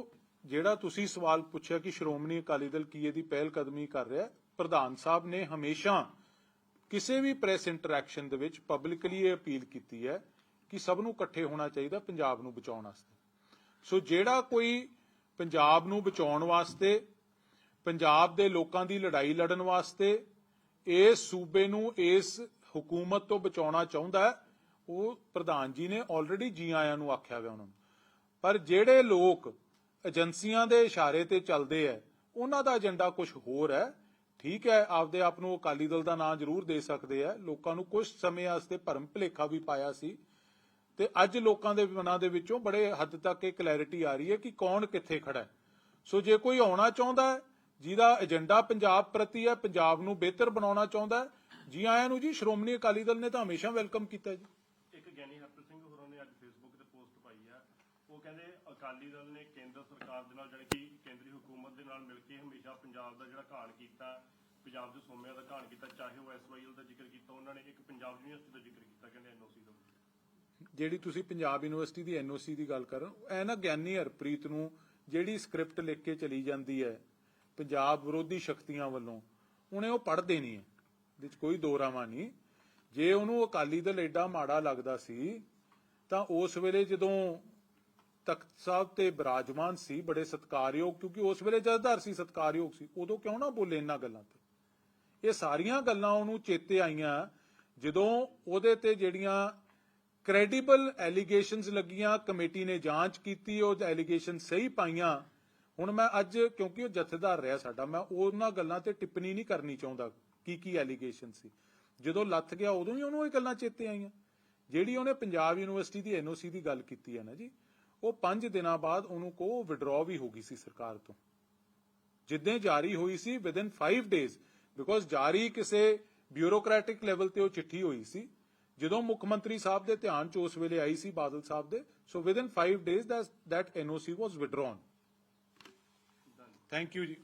ਜਿਹੜਾ ਤੁਸੀਂ ਸਵਾਲ ਪੁੱਛਿਆ ਕਿ ਸ਼੍ਰੋਮਣੀ ਅਕਾਲੀ ਦਲ ਕੀ ਇਹਦੀ ਪਹਿਲ ਕਦਮੀ ਕਰ ਰਿਹਾ ਪ੍ਰਧਾਨ ਸਾਹਿਬ ਨੇ ਹਮੇਸ਼ਾ ਕਿਸੇ ਵੀ ਪ੍ਰੈਸ ਇੰਟਰੈਕਸ਼ਨ ਦੇ ਵਿੱਚ ਪਬਲਿਕਲੀ ਇਹ ਅਪੀਲ ਕੀਤੀ ਹੈ ਕਿ ਸਭ ਨੂੰ ਇਕੱਠੇ ਹੋਣਾ ਚਾਹੀਦਾ ਪੰਜਾਬ ਨੂੰ ਬਚਾਉਣ ਵਾਸਤੇ। ਸੋ ਜਿਹੜਾ ਕੋਈ ਪੰਜਾਬ ਨੂੰ ਬਚਾਉਣ ਵਾਸਤੇ, ਪੰਜਾਬ ਦੇ ਲੋਕਾਂ ਦੀ ਲੜਾਈ ਲੜਨ ਵਾਸਤੇ ਇਸ ਸੂਬੇ ਨੂੰ ਇਸ ਹਕੂਮਤ ਤੋਂ ਬਚਾਉਣਾ ਚਾਹੁੰਦਾ ਹੈ, ਉਹ ਪ੍ਰਧਾਨ ਜੀ ਨੇ ਆਲਰੇਡੀ ਜੀ ਆਇਆਂ ਨੂੰ ਆਖਿਆ ਹੋਇਆ ਉਹਨਾਂ ਨੂੰ। ਪਰ ਜਿਹੜੇ ਲੋਕ ਏਜੰਸੀਆਂ ਦੇ ਇਸ਼ਾਰੇ ਤੇ ਚੱਲਦੇ ਐ। ਉਹਨਾਂ ਦਾ ਏਜੰਡਾ ਕੁਝ ਹੋਰ ਹੈ ਠੀਕ ਹੈ ਆਪਦੇ ਆਪ ਨੂੰ ਅਕਾਲੀ ਦਲ ਦਾ ਨਾਂ ਜ਼ਰੂਰ ਦੇ ਸਕਦੇ ਆ ਲੋਕਾਂ ਨੂੰ ਕੁਝ ਸਮੇਂ ਵਾਸਤੇ ਭਰਮ ਭੁਲੇਖਾ ਵੀ ਪਾਇਆ ਸੀ। ਤੇ ਅੱਜ ਲੋਕਾਂ ਦੇ ਮਨਾਂ ਦੇ ਵਿੱਚੋਂ ਬੜੇ ਹੱਦ ਤੱਕ ਇਹ ਕਲੈਰਿਟੀ ਆ ਰਹੀ ਹੈ ਕਿ ਕੌਣ ਕਿੱਥੇ ਖੜਾ ਹੈ ਸੋ ਜੇ ਕੋਈ ਆਉਣਾ ਚਾਹੁੰਦਾ ਹੈ ਜਿਹਦਾ ਏਜੰਡਾ ਪੰਜਾਬ ਪ੍ਰਤੀ ਹੈ ਪੰਜਾਬ ਨੂੰ ਬਿਹਤਰ ਬਣਾਉਣਾ ਚਾਹੁੰਦਾ ਹੈ ਜੀ ਆਇਆਂ ਨੂੰ ਜੀ, ਸ਼੍ਰੋਮਣੀ ਅਕਾਲੀ ਦਲ ਨੇ ਤਾਂ ਹਮੇਸ਼ਾ ਵੈਲਕਮ ਕੀਤਾ ਜੀ। ਇੱਕ ਗਿਆਨੀ ਹਰਪ੍ਰੀਤ ਸਿੰਘ ਹੋਰਾਂ ਨੇ ਅੱਜ ਫੇਸਬੁੱਕ ਤੇ ਪੋਸਟ ਪਾਈ ਆ ਉਹ ਕਹਿੰਦੇ ਅਕਾਲੀ ਦਲ ਨੇ ਕੇਂਦਰ ਸਰਕਾਰ ਦੇ ਨਾਲ ਜਿਹੜੀ ਕਿ ਕੇਂਦਰੀ ਹਕੂਮਤ ਦੇ ਨਾਲ ਮਿਲ ਕੇ ਹਮੇਸ਼ਾ ਪੰਜਾਬ ਦਾ ਜਿਹੜਾ ਘਾਣ ਕੀਤਾ, ਪੰਜਾਬ ਦੇ ਸੋਮਿਆਂ ਦਾ ਘਾਣ ਕੀਤਾ, ਚਾਹੇ ਉਹ ਐਸਵਾਈਐਲ ਦਾ ਜ਼ਿਕਰ ਕੀਤਾ, ਉਹਨਾਂ ਨੇ ਇੱਕ ਪੰਜਾਬ ਯੂਨੀਵਰਸਿਟੀ ਦਾ ਜ਼ਿਕਰ ਕੀਤਾ, ਕਹਿੰਦੇ ਐਨਓਸੀ ਦਾ ਜਿਹੜੀ ਤੁਸੀਂ ਪੰਜਾਬ ਯੂਨੀਵਰਸਿਟੀ ਦੀ ਐਨਓਸੀ ਦੀ ਗੱਲ ਕਰ ਰਹੇ ਐ ਨਾ ਗਿਆਨੀ ਹਰਪ੍ਰੀਤ ਨੂੰ ਜਿਹੜੀ ਸਕ੍ਰਿਪਟ ਲਿਖ ਕੇ ਚਲੀ ਜਾਂਦੀ ਹੈ ਪੰਜਾਬ ਵਿਰੋਧੀ ਸ਼ਕਤੀਆਂ ਵੱਲੋਂ, ਉਹਨੇ ਉਹ ਪੜ੍ਹਦੇ ਨਹੀਂ ਹੈ ਵਿੱਚ ਕੋਈ ਦੋਰਾਵਾ ਨਹੀਂ। ਜੇ ਉਹਨੂੰ ਅਕਾਲੀ ਦਲ ਐਡਾ ਮਾੜਾ ਲੱਗਦਾ ਸੀ, ਤਾਂ ਉਸ ਵੇਲੇ ਜਦੋਂ ਤਖਤ ਸਾਹਿਬ ਤੇ ਬਿਰਾਜਮਾਨ ਸੀ, ਬੜੇ ਸਤਕਾਰਯੋਗ, ਕਿਉਂਕਿ ਉਸ ਵੇਲੇ ਜਥੇਦਾਰ ਸੀ, ਸਤਕਾਰਯੋਗ ਸੀ। ਉਦੋਂ ਕਿਉਂ ਨਾ ਬੋਲੇ ਇਹਨਾਂ ਗੱਲਾਂ ਤੇ? ਇਹ ਸਾਰੀਆਂ ਗੱਲਾਂ ਉਹਨੂੰ ਚੇਤੇ ਆਈਆਂ, ਜਦੋਂ ਉਹਦੇ ਤੇ ਜਿਹੜੀਆਂ ਕ੍ਰੈਡੀਬਲ ਐਲੀਗੇਸ਼ਨਸ ਲੱਗੀਆਂ, ਕਮੇਟੀ ਨੇ ਜਾਂਚ ਕੀਤੀ, ਉਹ ਐਲੀਗੇਸ਼ਨ ਸਹੀ ਪਾਈਆਂ। ਹੁਣ ਮੈਂ ਅੱਜ, ਕਿਉਂਕਿ ਉਹ ਜਥੇਦਾਰ ਰਿਹਾ ਸਾਡਾ, ਮੈਂ ਉਹਨਾਂ ਗੱਲਾਂ ਤੇ ਟਿੱਪਣੀ ਨਹੀਂ ਕਰਨੀ ਚਾਹੁੰਦਾ ਕੀ ਕੀ ਐਲੀਗੇਸ਼ਨ ਸੀ। ਜਦੋਂ ਲੱਥ ਗਿਆ, ਉਦੋਂ ਹੀ ਉਹਨੂੰ ਇਹ ਗੱਲਾਂ ਚੇਤੇ ਆਈਆਂ। ਜਿਹੜੀ ਉਹਨੇ ਪੰਜਾਬ ਯੂਨੀਵਰਸਿਟੀ ਦੀ ਐਨਓਸੀ ਦੀ ਗੱਲ ਕੀਤੀ ਹੈ ਨਾ ਜੀ ਉਹ 5 ਦਿਨਾਂ ਬਾਅਦ ਉਹਨੂੰ ਕੋ ਵਿਡਰਾਅ ਵੀ ਹੋ ਗਈ ਸੀ ਸਰਕਾਰ ਤੋਂ। ਜਿੱਦਾਂ ਜਾਰੀ ਹੋਈ ਸੀ ਵਿਦਨ 5 ਡੇਜ਼ ਬਿਕੋਜ਼ ਜਾਰੀ ਕਿਸੇ ਬਿਊਰੋਕ੍ਰੈਟਿਕ ਲੈਵਲ ਤੇ ਉਹ ਚਿੱਠੀ ਹੋਈ ਸੀ, ਜਦੋਂ ਮੁੱਖ ਮੰਤਰੀ ਸਾਹਿਬ ਦੇ ਧਿਆਨ ਚ ਉਸ ਵੇਲੇ ਆਈ ਸੀ ਬਾਦਲ ਸਾਹਿਬ ਦੇ so within 5 days that NOC was withdrawn thank you ji.